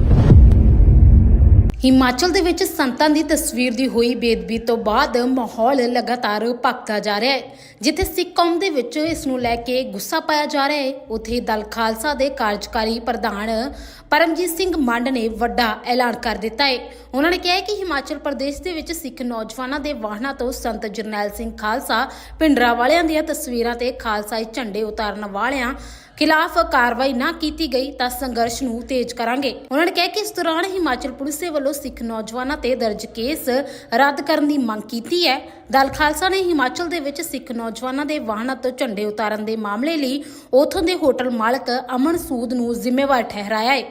ਹਿਮਾਚਲ ਦੇ ਵਿੱਚ ਸੰਤਾਂ ਦੀ ਤਸਵੀਰ ਦੀ ਹੋਈ ਬੇਦਬੀ ਤੋਂ ਬਾਅਦ ਮਾਹੌਲ ਲਗਾਤਾਰ ਭਖਦਾ ਜਾ ਰਿਹਾ ਹੈ। ਜਿੱਥੇ ਸਿੱਖ ਕੌਮ ਦੇ ਵਿੱਚ ਇਸ ਨੂੰ ਲੈ ਕੇ ਗੁੱਸਾ ਪਾਇਆ ਜਾ ਰਿਹਾ ਹੈ, ਉੱਥੇ ਦਲ ਖਾਲਸਾ ਦੇ ਕਾਰਜਕਾਰੀ ਪ੍ਰਧਾਨ ਪਰਮਜੀਤ ਸਿੰਘ ਮੰਡ ਨੇ ਵੱਡਾ ਐਲਾਨ ਕਰ ਦਿੱਤਾ ਹੈ। ਉਹਨਾਂ ਨੇ ਕਿਹਾ ਕਿ ਹਿਮਾਚਲ ਪ੍ਰਦੇਸ਼ ਦੇ ਵਿੱਚ ਸਿੱਖ ਨੌਜਵਾਨਾਂ ਦੇ ਵਾਹਨਾਂ ਤੋਂ ਸੰਤ ਜਰਨੈਲ ਸਿੰਘ ਖਾਲਸਾ ਪਿੰਡਰਾ ਵਾਲਿਆਂ ਦੀਆਂ ਤਸਵੀਰਾਂ ਤੇ ਖਾਲਸਾਈ ਝੰਡੇ ਉਤਾਰਨ ਵਾਲਿਆਂ ਖਿਲਾਫ ਕਾਰਵਾਈ ਨਾ ਕੀਤੀ ਗਈ ਤਾਂ ਸੰਘਰਸ਼ ਨੂੰ ਤੇਜ਼ ਕਰਾਂਗੇ। ਉਹਨਾਂ ਨੇ ਕਿਹਾ ਕਿ ਇਸ ਦੌਰਾਨ ਹਿਮਾਚਲ ਪੁਲਿਸ ਦੇ ਵੱਲੋਂ ਸਿੱਖ ਨੌਜਵਾਨਾਂ ਤੇ ਦਰਜ ਕੇਸ ਰੱਦ ਕਰਨ ਦੀ ਮੰਗ ਕੀਤੀ ਹੈ। ਦਲ ਖਾਲਸਾ ਨੇ ਹਿਮਾਚਲ ਦੇ ਵਿੱਚ ਸਿੱਖ ਨੌਜਵਾਨਾਂ ਦੇ ਵਾਹਨਾਂ ਤੋਂ ਝੰਡੇ ਉਤਾਰਨ ਦੇ ਮਾਮਲੇ ਲਈ ਉਥੋਂ ਦੇ ਹੋਟਲ ਮਾਲਕ ਅਮਨ ਸੂਦ ਨੂੰ ਜ਼ਿੰਮੇਵਾਰ ਠਹਿਰਾਇਆ ਹੈ।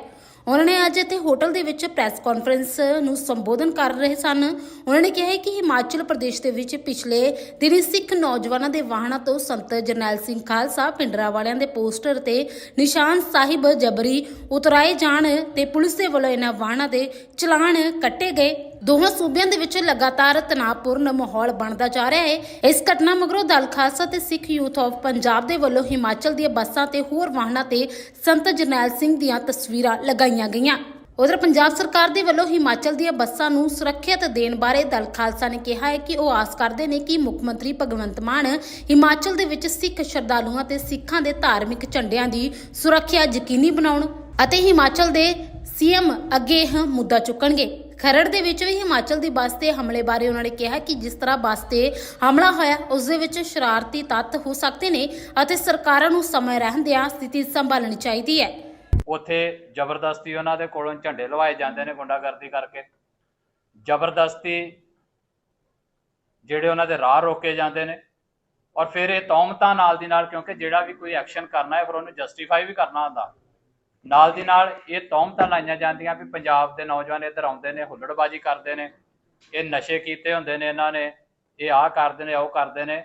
ਉਹਨਾਂ ਨੇ ਅੱਜ ਇੱਥੇ ਹੋਟਲ ਦੇ ਵਿੱਚ ਪ੍ਰੈਸ ਕਾਨਫਰੰਸ ਨੂੰ ਸੰਬੋਧਨ ਕਰ ਰਹੇ ਸਨ। ਉਹਨਾਂ ਨੇ ਕਿਹਾ ਕਿ ਹਿਮਾਚਲ ਪ੍ਰਦੇਸ਼ ਦੇ ਵਿੱਚ ਪਿਛਲੇ ਦਿਨੀ ਸਿੱਖ ਨੌਜਵਾਨਾਂ ਦੇ ਵਾਹਨਾਂ ਤੋਂ ਸੰਤ ਜਰਨੈਲ ਸਿੰਘ ਖਾਲਸਾ ਪਿੰਡਰਾ ਵਾਲਿਆਂ ਦੇ ਪੋਸਟਰ ਤੇ ਨਿਸ਼ਾਨ ਸਾਹਿਬ ਜਬਰੀ ਉਤਰਾਏ ਜਾਣ ਤੇ ਪੁਲਿਸ ਦੇ ਵੱਲੋਂ ਇਹਨਾਂ ਵਾਹਨਾਂ ਦੇ ਚਲਾਨ ਕੱਟੇ ਗਏ। ਦੋਹਾਂ ਸੂਬਿਆਂ ਦੇ ਵਿੱਚ ਲਗਾਤਾਰ ਤਣਾਅਪੂਰਨ ਮਾਹੌਲ ਬਣਦਾ ਜਾ ਰਿਹਾ ਹੈ। ਇਸ ਘਟਨਾ ਮਗਰੋਂ ਦਲ ਖਾਲਸਾ ਤੇ ਸਿੱਖ ਯੂਥ ਆਫ ਪੰਜਾਬ ਦੇ ਵੱਲੋਂ ਹਿਮਾਚਲ ਦੀਆਂ ਬੱਸਾਂ ਤੇ ਹੋਰ ਵਾਹਨਾਂ ਤੇ ਸੰਤ ਜਰਨੈਲ ਸਿੰਘ ਦੀਆਂ ਤਸਵੀਰਾਂ ਲਗਾਈਆਂ ਗਈਆਂ। ਉਧਰ ਪੰਜਾਬ ਸਰਕਾਰ ਦੇ ਵੱਲੋਂ ਹਿਮਾਚਲ ਦੀਆਂ ਬੱਸਾਂ ਨੂੰ ਸੁਰੱਖਿਅਤ ਦੇਣ ਬਾਰੇ ਦਲ ਖਾਲਸਾ ਨੇ ਕਿਹਾ ਹੈ ਕਿ ਉਹ ਆਸ ਕਰਦੇ ਨੇ ਕਿ ਮੁੱਖ ਮੰਤਰੀ ਭਗਵੰਤ ਮਾਨ ਹਿਮਾਚਲ ਦੇ ਵਿੱਚ ਸਿੱਖ ਸ਼ਰਧਾਲੂਆਂ ਤੇ ਸਿੱਖਾਂ ਦੇ ਧਾਰਮਿਕ ਝੰਡਿਆਂ ਦੀ ਸੁਰੱਖਿਆ ਯਕੀਨੀ ਬਣਾਉਣ ਅਤੇ ਹਿਮਾਚਲ ਦੇ ਸੀਐਮ ਅੱਗੇ ਇਹ ਮੁੱਦਾ ਚੁੱਕਣਗੇ। ਖਰੜ ਦੇ ਵਿੱਚ ਵੀ ਹਿਮਾਚਲ ਦੀ ਬੱਸ ਤੇ ਹਮਲੇ ਬਾਰੇ ਉਹਨਾਂ ਨੇ ਕਿਹਾ ਕਿ ਜਿਸ ਤਰ੍ਹਾਂ ਬੱਸ ਤੇ ਹਮਲਾ ਹੋਇਆ, ਉਸ ਦੇ ਵਿੱਚ ਸ਼ਰਾਰਤੀ ਤੱਤ ਹੋ ਸਕਦੇ ਨੇ ਅਤੇ ਸਰਕਾਰਾਂ ਨੂੰ ਸਮੇਂ ਰਹਿੰਦਿਆਂ ਸਥਿਤੀ ਸੰਭਾਲਣੀ ਚਾਹੀਦੀ ਹੈ। ਉੱਥੇ ਜ਼ਬਰਦਸਤੀ ਉਹਨਾਂ ਦੇ ਕੋਲੋਂ ਝੰਡੇ ਲਵਾਏ ਜਾਂਦੇ ਨੇ ਗੁੰਡਾਗਰਦੀ ਕਰਕੇ। ਜ਼ਬਰਦਸਤੀ ਜਿਹੜੇ ਉਹਨਾਂ ਦੇ ਰਾਹ ਰੋਕੇ ਜਾਂਦੇ ਨੇ ਔਰ ਫਿਰ ਇਹ ਤੌਮਤਾਂ ਨਾਲ ਦੀ ਨਾਲ ਕਿਉਂਕਿ ਜਿਹੜਾ ਵੀ ਕੋਈ ਐਕਸ਼ਨ ਕਰਨਾ ਹੈ, ਫਿਰ ਉਹਨੂੰ ਜਸਟੀਫਾਈ ਵੀ ਕਰਨਾ ਹੁੰਦਾ। ਨਾਲ ਦੀ ਨਾਲ ਇਹ ਤੌਮਤਾਂ ਲਾਈਆਂ ਜਾਂਦੀਆਂ ਵੀ ਪੰਜਾਬ ਦੇ ਨੌਜਵਾਨ ਇੱਧਰ ਆਉਂਦੇ ਨੇ, ਹੁੱਲੜਬਾਜੀ ਕਰਦੇ ਨੇ, ਇਹ ਨਸ਼ੇ ਕੀਤੇ ਹੁੰਦੇ ਨੇ ਇਹਨਾਂ ਨੇ, ਇਹ ਆਹ ਕਰਦੇ ਨੇ, ਉਹ ਕਰਦੇ ਨੇ,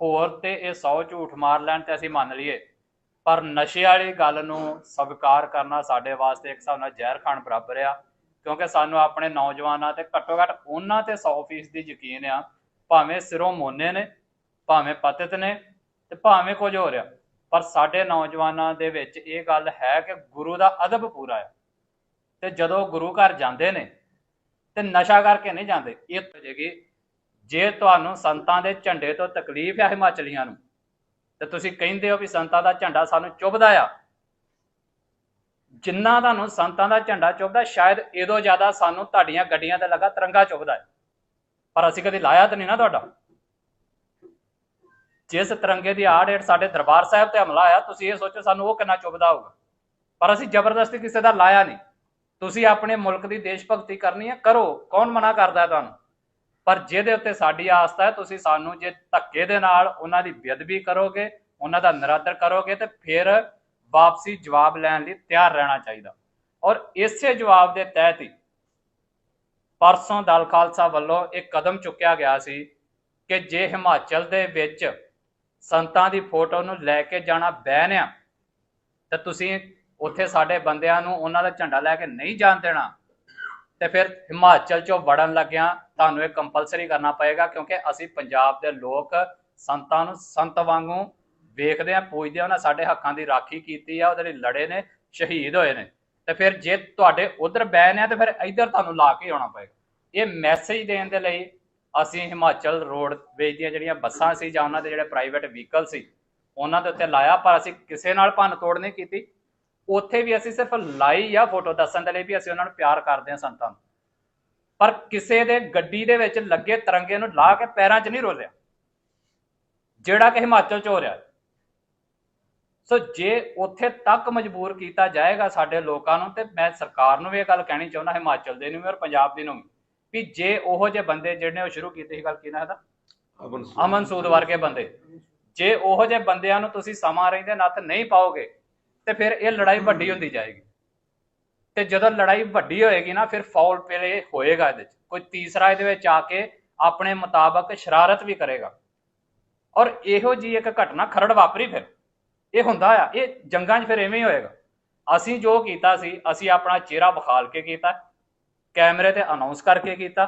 ਹੋਰ ਤੇ ਇਹ 100 ਝੂਠ ਮਾਰ ਲੈਣ ਤੇ ਅਸੀਂ ਮੰਨ ਲਈਏ। ਪਰ ਨਸ਼ੇ ਵਾਲੀ ਗੱਲ ਨੂੰ ਸਵੀਕਾਰ ਕਰਨਾ ਸਾਡੇ ਵਾਸਤੇ ਇੱਕ ਹਿਸਾਬ ਨਾਲ ਜ਼ਹਿਰ ਖਾਣ ਬਰਾਬਰ ਆ, ਕਿਉਂਕਿ ਸਾਨੂੰ ਆਪਣੇ ਨੌਜਵਾਨਾਂ ਤੇ ਘੱਟੋ ਘੱਟ ਉਹਨਾਂ ਤੇ 100% ਦੀ ਯਕੀਨ ਆ, ਭਾਵੇਂ ਸਿਰੋਂ ਮੋਨੇ ਨੇ, ਭਾਵੇਂ ਪਤਿਤ ਨੇ ਤੇ ਭਾਵੇਂ ਕੁਝ ਹੋ ਰਿਹਾ ਪਰ ਸਾਡੇ ਨੌਜਵਾਨਾਂ ਦੇ ਵਿੱਚ ਇਹ ਗੱਲ ਹੈ ਕਿ ਗੁਰੂ ਦਾ ਅਦਬ ਪੂਰਾ ਹੈ ਤੇ ਜਦੋਂ ਗੁਰੂ ਘਰ ਜਾਂਦੇ ਨੇ, ਤੇ ਨਸ਼ਾ ਕਰਕੇ ਨਹੀਂ ਜਾਂਦੇ। ਇਹ ਜੇਗੀ ਜੇ ਤੁਹਾਨੂੰ ਸੰਤਾਂ ਦੇ ਝੰਡੇ ਤੋਂ ਤਕਲੀਫ ਹੈ ਹਿਮਾਚਲੀਆਂ ਨੂੰ, ਤੇ ਤੁਸੀਂ ਕਹਿੰਦੇ ਹੋ ਵੀ ਸੰਤਾਂ ਦਾ ਝੰਡਾ ਸਾਨੂੰ ਚੁੱਭਦਾ ਆ। ਜਿੰਨਾ ਤੁਹਾਨੂੰ ਸੰਤਾਂ ਦਾ ਝੰਡਾ ਚੁੱਭਦਾ, ਸ਼ਾਇਦ ਇਹਦੋਂ ਜ਼ਿਆਦਾ ਸਾਨੂੰ ਤੁਹਾਡੀਆਂ ਗੱਡੀਆਂ ਤੇ ਲੱਗਾ ਤਿਰੰਗਾ ਚੁੱਭਦਾ ਪਰ ਅਸੀਂ ਕਦੇ ਲਾਇਆ ਤਾਂ ਨਹੀਂ ਨਾ ਤੁਹਾਡਾ। ਜਿਸ ਤਿਰੰਗੇ ਦੀ ਆੜ ਹੇਠ ਸਾਡੇ ਦਰਬਾਰ ਸਾਹਿਬ ਤੇ ਹਮਲਾ ਆਇਆ ਤੁਸੀਂ ਇਹ ਸੋਚੋ ਸਾਨੂੰ ਉਹ ਕਿੰਨਾ ਚੁੱਭਦਾ ਹੋਊਗਾ। ਪਰ ਅਸੀਂ ਜ਼ਬਰਦਸਤੀ ਕਿਸੇ ਦਾ ਲਾਇਆ ਨਹੀਂ। ਤੁਸੀਂ ਆਪਣੇ ਮੁਲਕ ਦੀ ਦੇਸ਼ ਭਗਤੀ ਕਰਨੀ ਹੈ, ਕਰੋ। ਕੌਣ ਮਨਾ ਕਰਦਾ ਤੁਹਾਨੂੰ? ਪਰ ਜਿਹਦੇ ਉੱਤੇ ਸਾਡੀ ਆਸਥਾ ਹੈ, ਤੁਸੀਂ ਸਾਨੂੰ ਜੇ ਧੱਕੇ ਦੇ ਨਾਲ ਉਹਨਾਂ ਦੀ ਬੇਅਦਬੀ ਕਰੋਗੇ, ਉਹਨਾਂ ਦਾ ਨਿਰਾਦਰ ਕਰੋਗੇ ਤੇ ਫਿਰ ਵਾਪਸੀ ਜਵਾਬ ਲੈਣ ਲਈ ਤਿਆਰ ਰਹਿਣਾ ਚਾਹੀਦਾ। ਔਰ ਇਸੇ ਜਵਾਬ ਦੇ ਤਹਿਤ ਹੀ ਪਰਸੋਂ ਦਲ ਖਾਲਸਾ ਵੱਲੋਂ ਇੱਕ ਕਦਮ ਚੁੱਕਿਆ ਗਿਆ ਸੀ ਕਿ ਜੇ ਹਿਮਾਚਲ ਦੇ ਵਿੱਚ ਸੰਤਾਂ ਦੀ ਫੋਟੋ ਨੂੰ ਲੈ ਕੇ ਜਾਣਾ ਬੈਨ ਆ। ਤੇ ਤੁਸੀਂ ਉੱਥੇ ਸਾਡੇ ਬੰਦਿਆਂ ਨੂੰ ਉਹਨਾਂ ਦਾ ਝੰਡਾ ਲੈ ਕੇ ਨਹੀਂ ਜਾਣ ਦੇਣਾ। ਤੇ ਫਿਰ ਹਿਮਾਚਲ ਚੋਂ ਵੜਨ ਲੱਗਿਆ ਤੁਹਾਨੂੰ ਇਹ ਕੰਪਲਸਰੀ ਕਰਨਾ ਪਏਗਾ ਕਿਉਂਕਿ ਅਸੀਂ ਪੰਜਾਬ ਦੇ ਲੋਕ ਸੰਤਾਂ ਨੂੰ ਸੰਤ ਵਾਂਗੂ ਵੇਖਦੇ ਆ, ਪੂਜਦੇ ਆ। ਉਹਨਾਂ ਸਾਡੇ ਹੱਕਾਂ ਦੀ ਰਾਖੀ ਕੀਤੀ ਆ, ਉਹਦੇ ਲਈ ਲੜੇ ਨੇ, ਸ਼ਹੀਦ ਹੋਏ ਨੇ। ਤੇ ਫਿਰ ਜੇ ਤੁਹਾਡੇ ਉਧਰ ਬੈਨ ਆ, ਤੇ ਫਿਰ ਇੱਧਰ ਤੁਹਾਨੂੰ ਲਾ ਕੇ ਆਉਣਾ ਪਏਗਾ। ਇਹ ਮੈਸੇਜ ਦੇਣ ਦੇ ਲਈ ਅਸੀਂ ਹਿਮਾਚਲ ਰੋਡਵੇਜ਼ ਦੀਆਂ ਜਿਹੜੀਆਂ ਬੱਸਾਂ ਸੀ ਜਾਂ ਉਹਨਾਂ ਦੇ ਜਿਹੜੇ ਪ੍ਰਾਈਵੇਟ ਵਹੀਕਲ ਸੀ, ਉਹਨਾਂ ਦੇ ਉੱਤੇ ਲਾਇਆ, ਪਰ ਅਸੀਂ ਕਿਸੇ ਨਾਲ ਭੰਨ ਤੋੜ ਨਹੀਂ ਕੀਤੀ। ਉੱਥੇ ਵੀ ਅਸੀਂ ਸਿਰਫ ਲਾਈ ਆ ਫੋਟੋ ਦੱਸਣ ਦੇ ਲਈ ਵੀ ਅਸੀਂ ਉਹਨਾਂ ਨੂੰ ਪਿਆਰ ਕਰਦੇ ਹਾਂ ਸੰਤਾਂ ਨੂੰ। ਪਰ ਕਿਸੇ ਦੇ ਗੱਡੀ ਦੇ ਵਿੱਚ ਲੱਗੇ ਤਿਰੰਗੇ ਨੂੰ ਲਾ ਕੇ ਪੈਰਾਂ 'ਚ ਨਹੀਂ ਰੋਲਿਆ। ਜਿਹੜਾ ਕਿ ਹਿਮਾਚਲ 'ਚ ਹੋ ਰਿਹਾ। ਸੋ ਜੇ ਉੱਥੇ ਤੱਕ ਮਜਬੂਰ ਕੀਤਾ ਜਾਏਗਾ ਸਾਡੇ ਲੋਕਾਂ ਨੂੰ, ਤੇ ਮੈਂ ਸਰਕਾਰ ਨੂੰ ਵੀ ਇਹ ਗੱਲ ਕਹਿਣੀ ਚਾਹੁੰਦਾ, ਹਿਮਾਚਲ ਦੇ ਨੂੰ ਵੀ ਔਰ ਪੰਜਾਬ ਦੇ ਨੂੰ ਵੀ। ਵੀ ਜੇ ਉਹੋ ਜਿਹੇ ਬੰਦੇ ਜਿਹੜੇ ਉਹ ਸ਼ੁਰੂ ਕੀਤੇ ਸੀ ਗੱਲ ਕੀ ਨਾ ਇਹਦਾ? ਅਮਨ ਸੂਦ। ਵਰਗੇ ਬੰਦੇ। ਜੇ ਉਹੋ ਜਿਹੇ ਬੰਦਿਆਂ ਨੂੰ ਤੁਸੀਂ ਸਮਾਂ ਰਹਿੰਦੇ ਨੱਥ ਨਹੀਂ ਪਾਓਗੇ ਤੇ ਫਿਰ ਇਹ ਲੜਾਈ ਵੱਡੀ ਹੁੰਦੀ ਜਾਏਗੀ। ਤੇ ਜਦੋਂ ਲੜਾਈ ਵੱਡੀ ਹੋਏਗੀ ਨਾ ਫਿਰ ਫਾਉਲ ਪਲੇ ਹੋਏਗਾ ਇਹਦੇ 'ਚ। ਕੋਈ ਤੀਸਰਾ ਇਹਦੇ ਵਿੱਚ ਆ ਕੇ ਆਪਣੇ ਮੁਤਾਬਕ ਸ਼ਰਾਰਤ ਵੀ ਕਰੇਗਾ। ਔਰ ਇਹੋ ਜੀ ਇੱਕ ਘਟਨਾ ਖਰੜ ਵਾਪਰੀ ਫਿਰ। ਇਹ ਹੁੰਦਾ ਆ ਇਹ ਜੰਗਾਂ 'ਚ ਫਿਰ ਐਵੇਂ ਹੀ ਹੋਏਗਾ। ਅਸੀਂ ਜੋ ਕੀਤਾ ਸੀ ਅਸੀਂ ਆਪਣਾ ਚਿਹਰਾ ਵਿਖਾਲ ਕੇ ਕੀਤਾ। ਕੈਮਰੇ ਤੇ ਅਨਾਉਂਸ ਕਰਕੇ ਕੀਤਾ,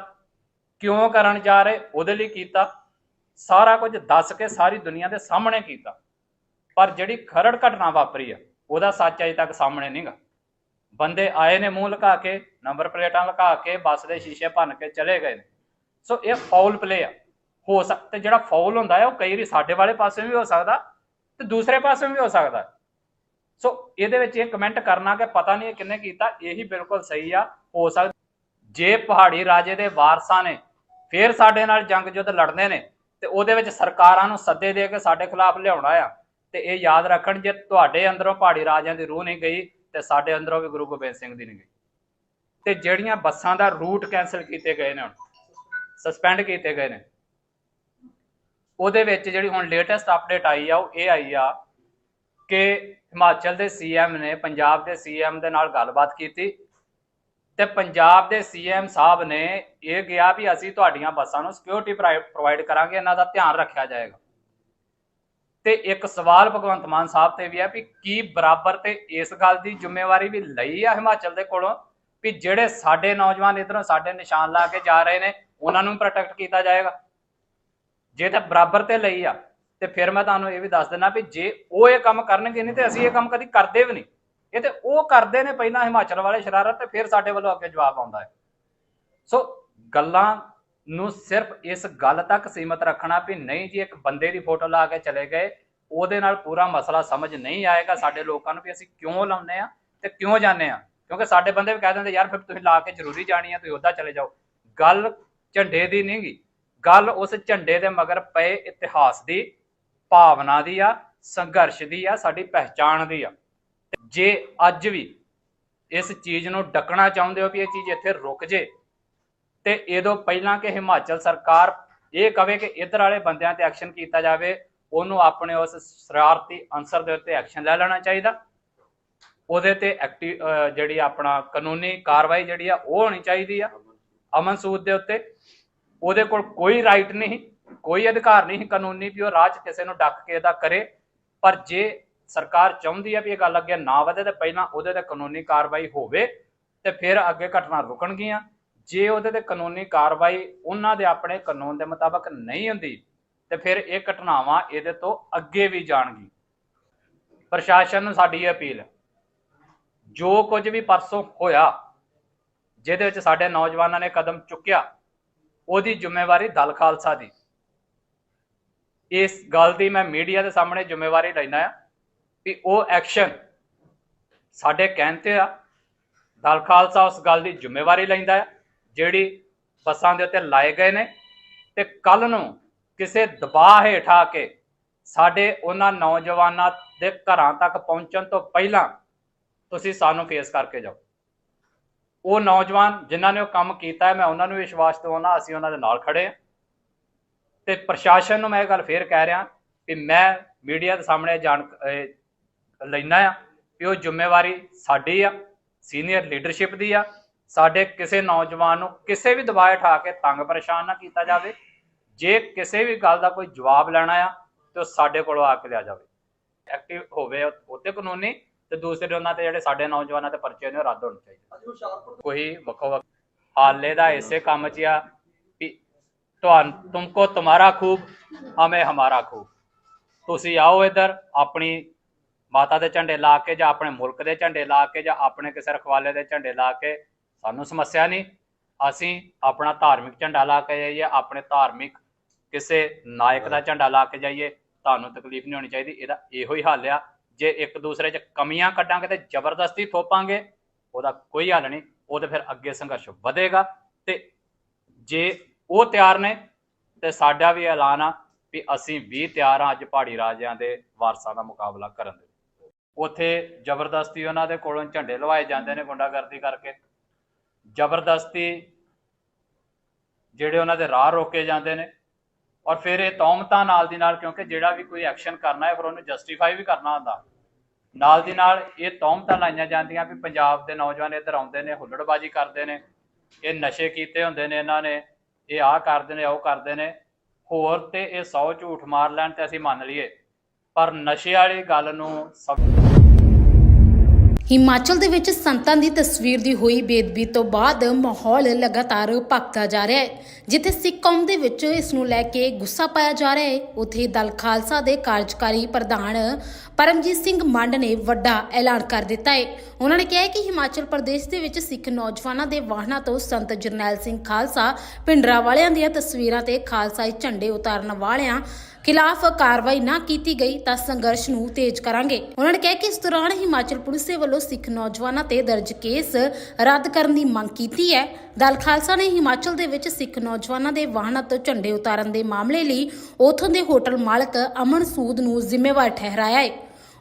ਕਿਉਂ ਕਰਨ ਜਾ ਰਹੇ, ਉਹਦੇ ਲਈ ਕੀਤਾ, ਸਾਰਾ ਕੁਝ ਦੱਸ ਕੇ ਸਾਰੀ ਦੁਨੀਆ ਦੇ ਸਾਹਮਣੇ ਕੀਤਾ। ਪਰ ਜਿਹੜੀ ਖਰੜ ਘਟਨਾ ਵਾਪਰੀ ਆ, ਉਹਦਾ ਸੱਚ ਅਜੇ ਤੱਕ ਸਾਹਮਣੇ ਨਹੀਂਗਾ ਬੰਦੇ ਆਏ ਨੇ ਮੂੰਹ ਲਗਾ ਕੇ, ਨੰਬਰ ਪਲੇਟਾਂ ਲਗਾ ਕੇ, ਬੱਸ ਦੇ ਸ਼ੀਸ਼ੇ ਭੰਨ ਕੇ ਚਲੇ ਗਏ ਨੇ। ਸੋ ਇਹ ਫਾਉਲ ਪਲੇ ਆ। ਹੋ ਸਕਦਾ ਜਿਹੜਾ ਫਾਉਲ ਹੁੰਦਾ ਹੈ ਉਹ ਕਈ ਵਾਰੀ ਸਾਡੇ ਵਾਲੇ ਪਾਸੇ ਵੀ ਹੋ ਸਕਦਾ, ਤੇ ਦੂਸਰੇ ਪਾਸੇ ਵੀ ਹੋ ਸਕਦਾ। ਸੋ ਇਹਦੇ ਵਿੱਚ ਇਹ ਕਮੈਂਟ ਕਰਨਾ ਕਿ ਪਤਾ ਨਹੀਂ ਇਹ ਕਿੰਨੇ ਕੀਤਾ, ਇਹੀ ਬਿਲਕੁਲ ਸਹੀ ਆ, ਹੋ ਸਕਦਾ ਜੇ ਪਹਾੜੀ ਰਾਜੇ ਦੇ ਵਾਰਸਾਂ ਨੇ ਫੇਰ ਸਾਡੇ ਨਾਲ ਜੰਗ ਯੁੱਧ ਲੜਨੇ ਨੇ, ਤੇ ਉਹਦੇ ਵਿੱਚ ਸਰਕਾਰਾਂ ਨੂੰ ਸੱਦੇ ਦੇ ਕੇ ਸਾਡੇ ਖਿਲਾਫ ਲਿਆਉਣਾ ਆ, ਤੇ ਇਹ ਯਾਦ ਰੱਖਣ ਜੇ ਤੁਹਾਡੇ ਅੰਦਰੋਂ ਪਹਾੜੀ ਰਾਜਿਆਂ ਦੀ ਰੂਹ ਨਹੀਂ ਗਈ, ਤੇ ਸਾਡੇ ਅੰਦਰੋਂ ਵੀ ਗੁਰੂ ਗੋਬਿੰਦ ਸਿੰਘ ਦੀ ਨਹੀਂ ਗਈ। ਤੇ ਜਿਹੜੀਆਂ ਬੱਸਾਂ ਦਾ ਰੂਟ ਕੈਨਸਲ ਕੀਤੇ ਗਏ ਨੇ ਹੁਣ, ਸਸਪੈਂਡ ਕੀਤੇ ਗਏ ਨੇ, ਉਹਦੇ ਵਿੱਚ ਜਿਹੜੀ ਹੁਣ ਲੇਟੈਸਟ ਅਪਡੇਟ ਆਈ ਆ, ਉਹ ਇਹ ਆਈ ਆ ਕਿ ਹਿਮਾਚਲ ਦੇ ਸੀਐਮ ਨੇ, ਪੰਜਾਬ ਦੇ ਸੀਐਮ ਦੇ ਨਾਲ ਗੱਲਬਾਤ ਕੀਤੀ ਤੇ ਪੰਜਾਬ ਦੇ ਸੀਐਮ ਸਾਹਿਬ ਨੇ ਇਹ ਕਿਹਾ ਵੀ ਅਸੀਂ ਤੁਹਾਡੀਆਂ ਬੱਸਾਂ ਨੂੰ ਸਿਕਿਉਰਿਟੀ ਪ੍ਰੋਵਾਈਡ ਕਰਾਂਗੇ, ਇਹਨਾਂ ਦਾ ਧਿਆਨ ਰੱਖਿਆ ਜਾਏਗਾ। ਤੇ ਇੱਕ ਸਵਾਲ ਭਗਵੰਤ ਮਾਨ ਸਾਹਿਬ ਤੇ ਵੀ ਹੈ ਵੀ ਕੀ ਬਰਾਬਰ ਤੇ ਇਸ ਗੱਲ ਦੀ ਜ਼ਿੰਮੇਵਾਰੀ ਵੀ ਲਈ ਆ ਹਿਮਾਚਲ ਦੇ ਕੋਲੋਂ? ਵੀ ਜਿਹੜੇ ਸਾਡੇ ਨੌਜਵਾਨ ਇਧਰੋਂ ਸਾਡੇ ਨਿਸ਼ਾਨ ਲਾ ਕੇ ਜਾ ਰਹੇ ਨੇ, ਉਹਨਾਂ ਨੂੰ ਪ੍ਰੋਟੈਕਟ ਕੀਤਾ ਜਾਏਗਾ? ਜੇ ਤਾਂ ਬਰਾਬਰ ਤੇ ਲਈ ਆ, ਤੇ ਫਿਰ ਮੈਂ ਤੁਹਾਨੂੰ ਇਹ ਵੀ ਦੱਸ ਦਿੰਦਾ ਵੀ ਜੇ ਉਹ ਇਹ ਕੰਮ ਕਰਨਗੇ ਨਹੀਂ, ਤੇ ਅਸੀਂ ਇਹ ਕੰਮ ਕਦੀ ਕਰਦੇ ਵੀ ਨਹੀਂ। ਇਹ ਤੇ ਉਹ ਕਰਦੇ ਨੇ ਪਹਿਲਾਂ ਹਿਮਾਚਲ ਵਾਲੇ ਸ਼ਰਾਰਤ ਤੇ ਫਿਰ ਸਾਡੇ ਵੱਲੋਂ ਅੱਗੇ ਜਵਾਬ ਆਉਂਦਾ ਹੈ। ਸੋ ਗੱਲਾਂ ਨੂੰ ਸਿਰਫ ਇਸ ਗੱਲ ਤੱਕ ਸੀਮਤ ਰੱਖਣਾ ਵੀ ਨਹੀਂ ਜੀ, ਇੱਕ ਬੰਦੇ ਦੀ ਫੋਟੋ ਲਾ ਕੇ ਚਲੇ ਗਏ, ਉਹਦੇ ਨਾਲ ਪੂਰਾ ਮਸਲਾ ਸਮਝ ਨਹੀਂ ਆਏਗਾ ਸਾਡੇ ਲੋਕਾਂ ਨੂੰ ਵੀ ਅਸੀਂ ਕਿਉਂ ਲਾਉਂਦੇ ਆ ਤੇ ਕਿਉਂ ਜਾਂਦੇ ਆ ਕਿਉਂਕਿ ਸਾਡੇ ਬੰਦੇ ਵੀ ਕਹਿ ਦਿੰਦੇ, ਯਾਰ ਫਿਰ ਤੁਸੀਂ ਲਾ ਕੇ ਜ਼ਰੂਰੀ ਜਾਣੀ ਆ, ਤੁਸੀਂ ਉੱਦਾਂ ਚਲੇ ਜਾਓ। ਗੱਲ ਝੰਡੇ ਦੀ ਨਹੀਂ ਗੀ। ਗੱਲ ਉਸ ਝੰਡੇ ਦੇ ਮਗਰ ਪਏ ਇਤਿਹਾਸ ਦੀ ਭਾਵਨਾ ਦੀ ਆ, ਸੰਘਰਸ਼ ਦੀ ਆ, ਸਾਡੀ ਪਹਿਚਾਣ ਦੀ ਆ। ਜੇ ਅੱਜ ਵੀ ਇਸ ਚੀਜ਼ ਨੂੰ ਡੱਕਣਾ ਚਾਹੁੰਦੇ ਹੋ ਵੀ ਇਹ ਚੀਜ਼ ਇੱਥੇ ਰੁਕ ਜੇ, ਤੇ ਇਹਦੋਂ ਪਹਿਲਾਂ ਕਿ ਹਿਮਾਚਲ ਸਰਕਾਰ ਇਹ ਕਵੇ ਕਿ ਇਧਰ ਵਾਲੇ ਬੰਦਿਆਂ ਤੇ ਐਕਸ਼ਨ ਕੀਤਾ ਜਾਵੇ, ਉਹਨੂੰ ਆਪਣੇ ਉਸ ਸ਼ਰਾਰਤੀ ਅਨਸਰ ਦੇ ਉੱਤੇ ਐਕਸ਼ਨ ਲੈ ਲੈਣਾ ਚਾਹੀਦਾ। ਉਹਦੇ ਤੇ ਐਕਟਿਵ ਜਿਹੜੀ ਆਪਣਾ ਕਾਨੂੰਨੀ ਕਾਰਵਾਈ ਜਿਹੜੀ ਆ ਉਹ ਹੋਣੀ ਚਾਹੀਦੀ ਆ ਅਮਨ ਸੂਦ ਦੇ ਉੱਤੇ। ਉਹਦੇ ਕੋਲ ਕੋਈ ਰਾਈਟ ਨਹੀਂ, ਕੋਈ ਅਧਿਕਾਰ ਨਹੀਂ ਕਾਨੂੰਨੀ ਵੀ ਉਹ ਰਾਹ 'ਚ ਕਿਸੇ ਨੂੰ ਡੱਕ ਕੇ ਇਹਦਾ ਕਰੇ। ਪਰ ਜੇ ਸਰਕਾਰ ਚਾਹੁੰਦੀ ਹੈ ਵੀ ਇਹ ਗੱਲ ਅੱਗੇ ਨਾ ਵਧੇ ਤੇ ਪਹਿਲਾਂ ਉਹਦੇ ਤੇ ਕਾਨੂੰਨੀ ਕਾਰਵਾਈ ਹੋਵੇ ਤੇ ਫਿਰ ਅੱਗੇ ਘਟਨਾ ਰੁਕਣਗੀਆਂ। ਜੇ ਉਹਦੇ ਤੇ ਕਾਨੂੰਨੀ ਕਾਰਵਾਈ ਉਹਨਾਂ ਦੇ ਆਪਣੇ ਕਾਨੂੰਨ ਦੇ ਮੁਤਾਬਕ ਨਹੀਂ ਹੁੰਦੀ, ਤੇ ਫਿਰ ਇਹ ਘਟਨਾਵਾਂ ਇਹਦੇ ਤੋਂ ਅੱਗੇ ਵੀ ਜਾਣਗੀ ਪ੍ਰਸ਼ਾਸਨ ਨੂੰ ਸਾਡੀ ਅਪੀਲ ਜੋ ਕੁਝ ਵੀ ਪਰਸੋਂ ਹੋਇਆ, ਜਿਹਦੇ ਵਿੱਚ ਸਾਡੇ ਨੌਜਵਾਨਾਂ ਨੇ ਕਦਮ ਚੁੱਕਿਆ, ਉਹਦੀ ਜ਼ਿੰਮੇਵਾਰੀ ਦਲ ਖਾਲਸਾ ਦੀ। ਇਸ ਗੱਲ ਦੀ ਮੈਂ ਮੀਡੀਆ ਦੇ ਸਾਹਮਣੇ ਜ਼ਿੰਮੇਵਾਰੀ ਲੈਣਾ ਆ ਵੀ ਉਹ ਐਕਸ਼ਨ ਸਾਡੇ ਕਹਿਣ ਤੇ ਆ। ਦਲ ਖਾਲਸਾ ਉਸ ਗੱਲ ਦੀ ਜ਼ਿੰਮੇਵਾਰੀ ਲੈਂਦਾ ਆ ਜਿਹੜੀ ਬੱਸਾਂ ਦੇ ਉੱਤੇ ਲਾਏ ਗਏ ਨੇ। ਤੇ ਕੱਲ ਨੂੰ ਕਿਸੇ ਦਬਾਅ ਹੇਠ ਆ ਕੇ ਸਾਡੇ ਉਹਨਾਂ ਨੌਜਵਾਨਾਂ ਦੇ ਘਰਾਂ ਤੱਕ ਪਹੁੰਚਣ ਤੋਂ ਪਹਿਲਾਂ ਤੁਸੀਂ ਸਾਨੂੰ ਫੇਸ ਕਰਕੇ ਜਾਓ। ਉਹ ਨੌਜਵਾਨ ਜਿਨ੍ਹਾਂ ਨੇ ਉਹ ਕੰਮ ਕੀਤਾ ਹੈ, ਮੈਂ ਉਹਨਾਂ ਨੂੰ ਵਿਸ਼ਵਾਸ ਦਿਵਾਉਣਾ ਅਸੀਂ ਉਹਨਾਂ ਦੇ ਨਾਲ ਖੜੇ ਹਾਂ। ਤੇ ਪ੍ਰਸ਼ਾਸਨ ਨੂੰ ਮੈਂ ਇਹ ਗੱਲ ਫੇਰ ਕਹਿ ਰਿਹਾ ਕਿ ਮੈਂ ਮੀਡੀਆ ਦੇ ਸਾਹਮਣੇ ਜਾਣ ਲੈਣਾ ਆ ਵੀ ਉਹ ਜ਼ਿੰਮੇਵਾਰੀ ਸਾਡੀ ਆ ਸੀਨੀਅਰ ਲੀਡਰਸ਼ਿਪ ਦੀ ਆ। ਸਾਡੇ ਕਿਸੇ ਨੌਜਵਾਨ ਨੂੰ ਕਿਸੇ ਵੀ ਦਬਾਅ ਠਾ ਕੇ ਤੰਗ ਪਰੇਸ਼ਾਨ ਨਾ ਕੀਤਾ ਜਾਵੇ। ਜੇ ਕਿਸੇ ਵੀ ਗੱਲ ਦਾ ਕੋਈ ਜਵਾਬ ਲੈਣਾ ਆ, ਤੇ ਉਹ ਸਾਡੇ ਕੋਲੋਂ ਆ ਕੇ ਲਿਆ ਜਾਵੇ। ਐਕਟਿਵ ਹੋਵੇ ਉੱਤੇ ਕਾਨੂੰਨੀ ਤੇ ਦੂਸਰੇ ਉਹਨਾਂ ਤੇ ਜਿਹੜੇ ਸਾਡੇ ਨੌਜਵਾਨਾਂ ਤੇ ਪਰਚੇ ਨੇ ਉਹ ਰੱਦ ਹੋਣੇ ਚਾਹੀਦੇ। ਕੋਈ ਵੱਖੋ ਵੱਖ ਹਾਲੇ ਦਾ ਇਸੇ ਕੰਮ 'ਚ ਆ ਵੀ ਤੁਹਾਨੂੰ ਤੁਮਕੋ ਤੁਹਾਡਾ ਖੂਬ, ਹਮੇ ਹਮਾਰਾ ਖੂਬ। ਤੁਸੀਂ ਆਓ ਇੱਧਰ, ਆਪਣੀ ਮਾਤਾ ਦੇ ਝੰਡੇ ਲਾ ਕੇ ਜਾਂ ਆਪਣੇ ਮੁਲਕ ਦੇ ਝੰਡੇ ਲਾ ਕੇ ਜਾਂ ਆਪਣੇ ਕਿਸੇ ਰਖਵਾਲੇ ਦੇ ਝੰਡੇ ਲਾ ਕੇ ਸਾਨੂੰ ਸਮੱਸਿਆ ਨਹੀਂ। ਅਸੀਂ ਆਪਣਾ ਧਾਰਮਿਕ ਝੰਡਾ ਲਾ ਕੇ ਜਾਈਏ ਆਪਣੇ ਧਾਰਮਿਕ ਕਿਸੇ ਨਾਇਕ ਦਾ ਝੰਡਾ ਲਾ ਕੇ ਜਾਈਏ ਤੁਹਾਨੂੰ ਤਕਲੀਫ ਨਹੀਂ ਹੋਣੀ ਚਾਹੀਦੀ। ਇਹਦਾ ਇਹੋ ਹੀ ਹੱਲ ਆ। ਜੇ ਇੱਕ ਦੂਸਰੇ 'ਚ ਕਮੀਆਂ ਕੱਢਾਂਗੇ ਤੇ ਜ਼ਬਰਦਸਤੀ ਥੋਪਾਂਗੇ ਉਹਦਾ ਕੋਈ ਹੱਲ ਨਹੀਂ। ਉਹ ਤੇ ਫਿਰ ਅੱਗੇ ਸੰਘਰਸ਼ ਵਧੇਗਾ। ਤੇ ਜੇ ਉਹ ਤਿਆਰ ਨੇ ਤੇ ਸਾਡਾ ਵੀ ਐਲਾਨ ਆ ਵੀ ਅਸੀਂ ਵੀ ਤਿਆਰ ਆ ਅੱਜ ਪਹਾੜੀ ਰਾਜਿਆਂ ਦੇ ਵਾਰਸਾਂ ਦਾ ਮੁਕਾਬਲਾ ਕਰਨ ਦੇ। ਉੱਥੇ ਜ਼ਬਰਦਸਤੀ ਉਹਨਾਂ ਦੇ ਕੋਲੋਂ ਝੰਡੇ ਲਵਾਏ ਜਾਂਦੇ ਨੇ ਗੁੰਡਾਗਰਦੀ ਕਰਕੇ। ਜ਼ਬਰਦਸਤੀ ਜਿਹੜੇ ਉਹਨਾਂ ਦੇ ਰਾਹ ਰੋਕੇ ਜਾਂਦੇ ਨੇ ਔਰ ਫਿਰ ਇਹ ਤੌਮਤਾਂ ਨਾਲ ਦੀ ਨਾਲ ਕਿਉਂਕਿ ਜਿਹੜਾ ਵੀ ਕੋਈ ਐਕਸ਼ਨ ਕਰਨਾ ਹੈ ਫਿਰ ਉਹਨੂੰ ਜਸਟੀਫਾਈ ਵੀ ਕਰਨਾ ਹੁੰਦਾ। ਨਾਲ ਦੀ ਨਾਲ ਇਹ ਤੌਮਤਾਂ ਲਾਈਆਂ ਜਾਂਦੀਆਂ ਵੀ ਪੰਜਾਬ ਦੇ ਨੌਜਵਾਨ ਇੱਧਰ ਆਉਂਦੇ ਨੇ, ਹੁੱਲੜਬਾਜੀ ਕਰਦੇ ਨੇ, ਇਹ ਨਸ਼ੇ ਕੀਤੇ ਹੁੰਦੇ ਨੇ ਇਹਨਾਂ ਨੇ, ਇਹ ਆਹ ਕਰਦੇ ਨੇ, ਉਹ ਕਰਦੇ ਨੇ। ਹੋਰ ਤੇ ਇਹ 100 ਝੂਠ ਮਾਰ ਲੈਣ ਤੇ ਅਸੀਂ ਮੰਨ ਲਈਏ ਪਰ ਨਸ਼ੇ ਵਾਲੀ ਗੱਲ ਨੂੰ ਸਭ ਹਿਮਾਚਲ ਦੇ ਵਿੱਚ ਸੰਤਾਂ ਦੀ ਤਸਵੀਰ ਦੀ ਹੋਈ ਬੇਦਬੀ ਤੋਂ ਬਾਅਦ ਮਾਹੌਲ ਲਗਾਤਾਰ ਭਖਦਾ ਜਾ ਰਿਹਾ ਹੈ। ਜਿੱਥੇ ਸਿੱਖ ਕੌਮ ਦੇ ਵਿੱਚ ਇਸ ਨੂੰ ਲੈ ਕੇ ਗੁੱਸਾ ਪਾਇਆ ਜਾ ਰਿਹਾ ਹੈ। ਉੱਥੇ ਦਲ ਖਾਲਸਾ ਦੇ ਕਾਰਜਕਾਰੀ ਪ੍ਰਧਾਨ ਪਰਮਜੀਤ ਸਿੰਘ ਮੰਡ ਨੇ ਵੱਡਾ ਐਲਾਨ ਕਰ ਦਿੱਤਾ ਹੈ। ਉਹਨਾਂ ਨੇ ਕਿਹਾ ਹੈ ਕਿ ਹਿਮਾਚਲ ਪ੍ਰਦੇਸ਼ ਦੇ ਵਿੱਚ ਸਿੱਖ ਨੌਜਵਾਨਾਂ ਦੇ ਵਾਹਨਾਂ ਤੋਂ ਸੰਤ ਜਰਨੈਲ ਸਿੰਘ ਖਾਲਸਾ ਪਿੰਡਰਾ ਵਾਲਿਆਂ ਦੀਆਂ ਤਸਵੀਰਾਂ ਤੇ ਖਾਲਸਾਈ ਝੰਡੇ ਉਤਾਰਨ ਵਾਲਿਆਂ ਖਿਲਾਫ ਕਾਰਵਾਈ ਨਾ ਕੀਤੀ ਗਈ ਤਾਂ ਸੰਘਰਸ਼ ਨੂੰ ਤੇਜ਼ ਕਰਾਂਗੇ। ਉਹਨਾਂ ਨੇ ਕਿਹਾ ਕਿ ਇਸ ਦੌਰਾਨ ਹਿਮਾਚਲ ਪੁਲਿਸ ਦੇ ਵੱਲੋਂ ਸਿੱਖ ਨੌਜਵਾਨਾਂ ਤੇ ਦਰਜ ਕੇਸ ਰੱਦ ਕਰਨ ਦੀ ਮੰਗ ਕੀਤੀ ਹੈ। ਦਲ ਖਾਲਸਾ ਨੇ ਹਿਮਾਚਲ ਦੇ ਵਿੱਚ ਸਿੱਖ ਨੌਜਵਾਨਾਂ ਦੇ ਵਾਹਨਾਂ ਤੋਂ ਝੰਡੇ ਉਤਾਰਨ ਦੇ ਮਾਮਲੇ ਲਈ ਉਥੋਂ ਦੇ ਹੋਟਲ ਮਾਲਕ ਅਮਨ ਸੂਦ ਨੂੰ ਜ਼ਿੰਮੇਵਾਰ ਠਹਿਰਾਇਆ ਹੈ।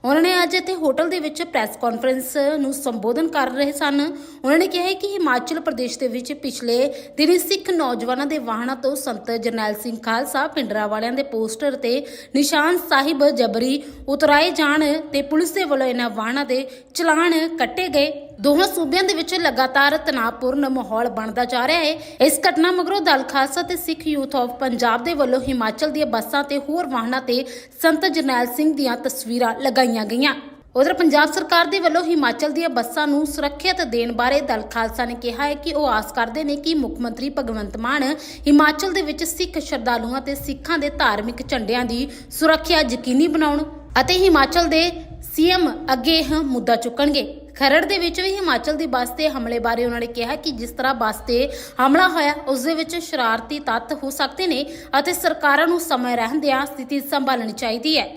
ਉਹਨਾਂ ਨੇ ਅੱਜ ਇੱਥੇ ਹੋਟਲ ਦੇ ਵਿੱਚ ਪ੍ਰੈਸ ਕਾਨਫਰੰਸ ਨੂੰ ਸੰਬੋਧਨ ਕਰ ਰਹੇ ਸਨ। ਉਹਨਾਂ ਨੇ ਕਿਹਾ ਕਿ ਹਿਮਾਚਲ ਪ੍ਰਦੇਸ਼ ਦੇ ਵਿੱਚ ਪਿਛਲੇ ਦਿਨੀ ਸਿੱਖ ਨੌਜਵਾਨਾਂ ਦੇ ਵਾਹਨਾਂ ਤੋਂ ਸੰਤ ਜਰਨੈਲ ਸਿੰਘ ਖਾਲਸਾ ਪਿੰਡਰਾ ਵਾਲਿਆਂ ਦੇ ਪੋਸਟਰ ਤੇ ਨਿਸ਼ਾਨ ਸਾਹਿਬ ਜਬਰੀ ਉਤਰਾਏ ਜਾਣ ਤੇ ਪੁਲਿਸ ਦੇ ਵੱਲੋਂ ਇਹਨਾਂ ਵਾਹਨਾਂ ਦੇ ਚਲਾਨ ਕੱਟੇ ਗਏ। ਦੋਹਾਂ ਸੂਬਿਆਂ ਦੇ ਵਿੱਚ ਲਗਾਤਾਰ ਤਣਾਅਪੂਰਨ ਮਾਹੌਲ ਬਣਦਾ ਜਾ ਰਿਹਾ ਹੈ। ਇਸ ਘਟਨਾ ਮਗਰੋਂ ਦਲ ਖਾਲਸਾ ਤੇ ਸਿੱਖ ਯੂਥ ਆਫ ਪੰਜਾਬ ਦੇ ਵੱਲੋਂ ਹਿਮਾਚਲ ਦੀਆਂ ਬੱਸਾਂ ਤੇ ਹੋਰ ਵਾਹਨਾਂ ਤੇ ਸੰਤ ਜਰਨੈਲ ਸਿੰਘ ਦੀਆਂ ਤਸਵੀਰਾਂ ਲਗਾਈਆਂ ਗਈਆਂ। ਉਧਰ ਪੰਜਾਬ ਸਰਕਾਰ ਦੇ ਵੱਲੋਂ ਹਿਮਾਚਲ ਦੀਆਂ ਬੱਸਾਂ ਨੂੰ ਸੁਰੱਖਿਅਤ ਦੇਣ ਬਾਰੇ ਦਲ ਖਾਲਸਾ ਨੇ ਕਿਹਾ ਹੈ ਕਿ ਉਹ ਆਸ ਕਰਦੇ ਨੇ ਕਿ ਮੁੱਖ ਮੰਤਰੀ ਭਗਵੰਤ ਮਾਨ ਹਿਮਾਚਲ ਦੇ ਵਿੱਚ ਸਿੱਖ ਸ਼ਰਧਾਲੂਆਂ ਤੇ ਸਿੱਖਾਂ ਦੇ ਧਾਰਮਿਕ ਝੰਡਿਆਂ ਦੀ ਸੁਰੱਖਿਆ ਯਕੀਨੀ ਬਣਾਉਣ ਅਤੇ ਹਿਮਾਚਲ ਦੇ ਸੀਐਮ ਅੱਗੇ ਇਹ ਮੁੱਦਾ ਚੁੱਕਣਗੇ। ਖਰੜ ਦੇ ਵਿੱਚ ਵੀ ਹਿਮਾਚਲ ਦੀ ਬੱਸ ਤੇ ਹਮਲੇ ਬਾਰੇ ਉਹਨਾਂ ਨੇ ਕਿਹਾ ਕਿ ਜਿਸ ਤਰ੍ਹਾਂ ਬੱਸ ਤੇ ਹਮਲਾ ਹੋਇਆ, ਉਸ ਦੇ ਵਿੱਚ ਸ਼ਰਾਰਤੀ ਤੱਤ ਹੋ ਸਕਦੇ ਨੇ ਅਤੇ ਸਰਕਾਰਾਂ ਨੂੰ ਸਮੇਂ ਰਹਿੰਦਿਆਂ ਸਥਿਤੀ ਸੰਭਾਲਣੀ ਚਾਹੀਦੀ ਹੈ।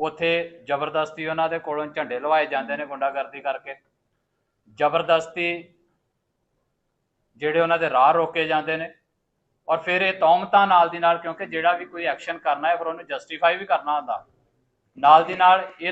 ਉੱਥੇ ਜ਼ਬਰਦਸਤੀ ਉਹਨਾਂ ਦੇ ਕੋਲੋਂ ਝੰਡੇ ਲਵਾਏ ਜਾਂਦੇ ਨੇ ਗੁੰਡਾਗਰਦੀ ਕਰਕੇ। ਜ਼ਬਰਦਸਤੀ ਜਿਹੜੇ ਉਹਨਾਂ ਦੇ ਰਾਹ ਰੋਕੇ ਜਾਂਦੇ ਨੇ ਔਰ ਫਿਰ ਇਹ ਤੌਮਤਾਂ ਨਾਲ ਦੀ ਨਾਲ ਕਿਉਂਕਿ ਜਿਹੜਾ ਵੀ ਕੋਈ ਐਕਸ਼ਨ ਕਰਨਾ ਹੈ, ਫਿਰ ਉਹਨੂੰ ਜਸਟੀਫਾਈ ਵੀ ਕਰਨਾ ਹੁੰਦਾ। ਨਾਲ ਦੀ ਨਾਲ ਇਹ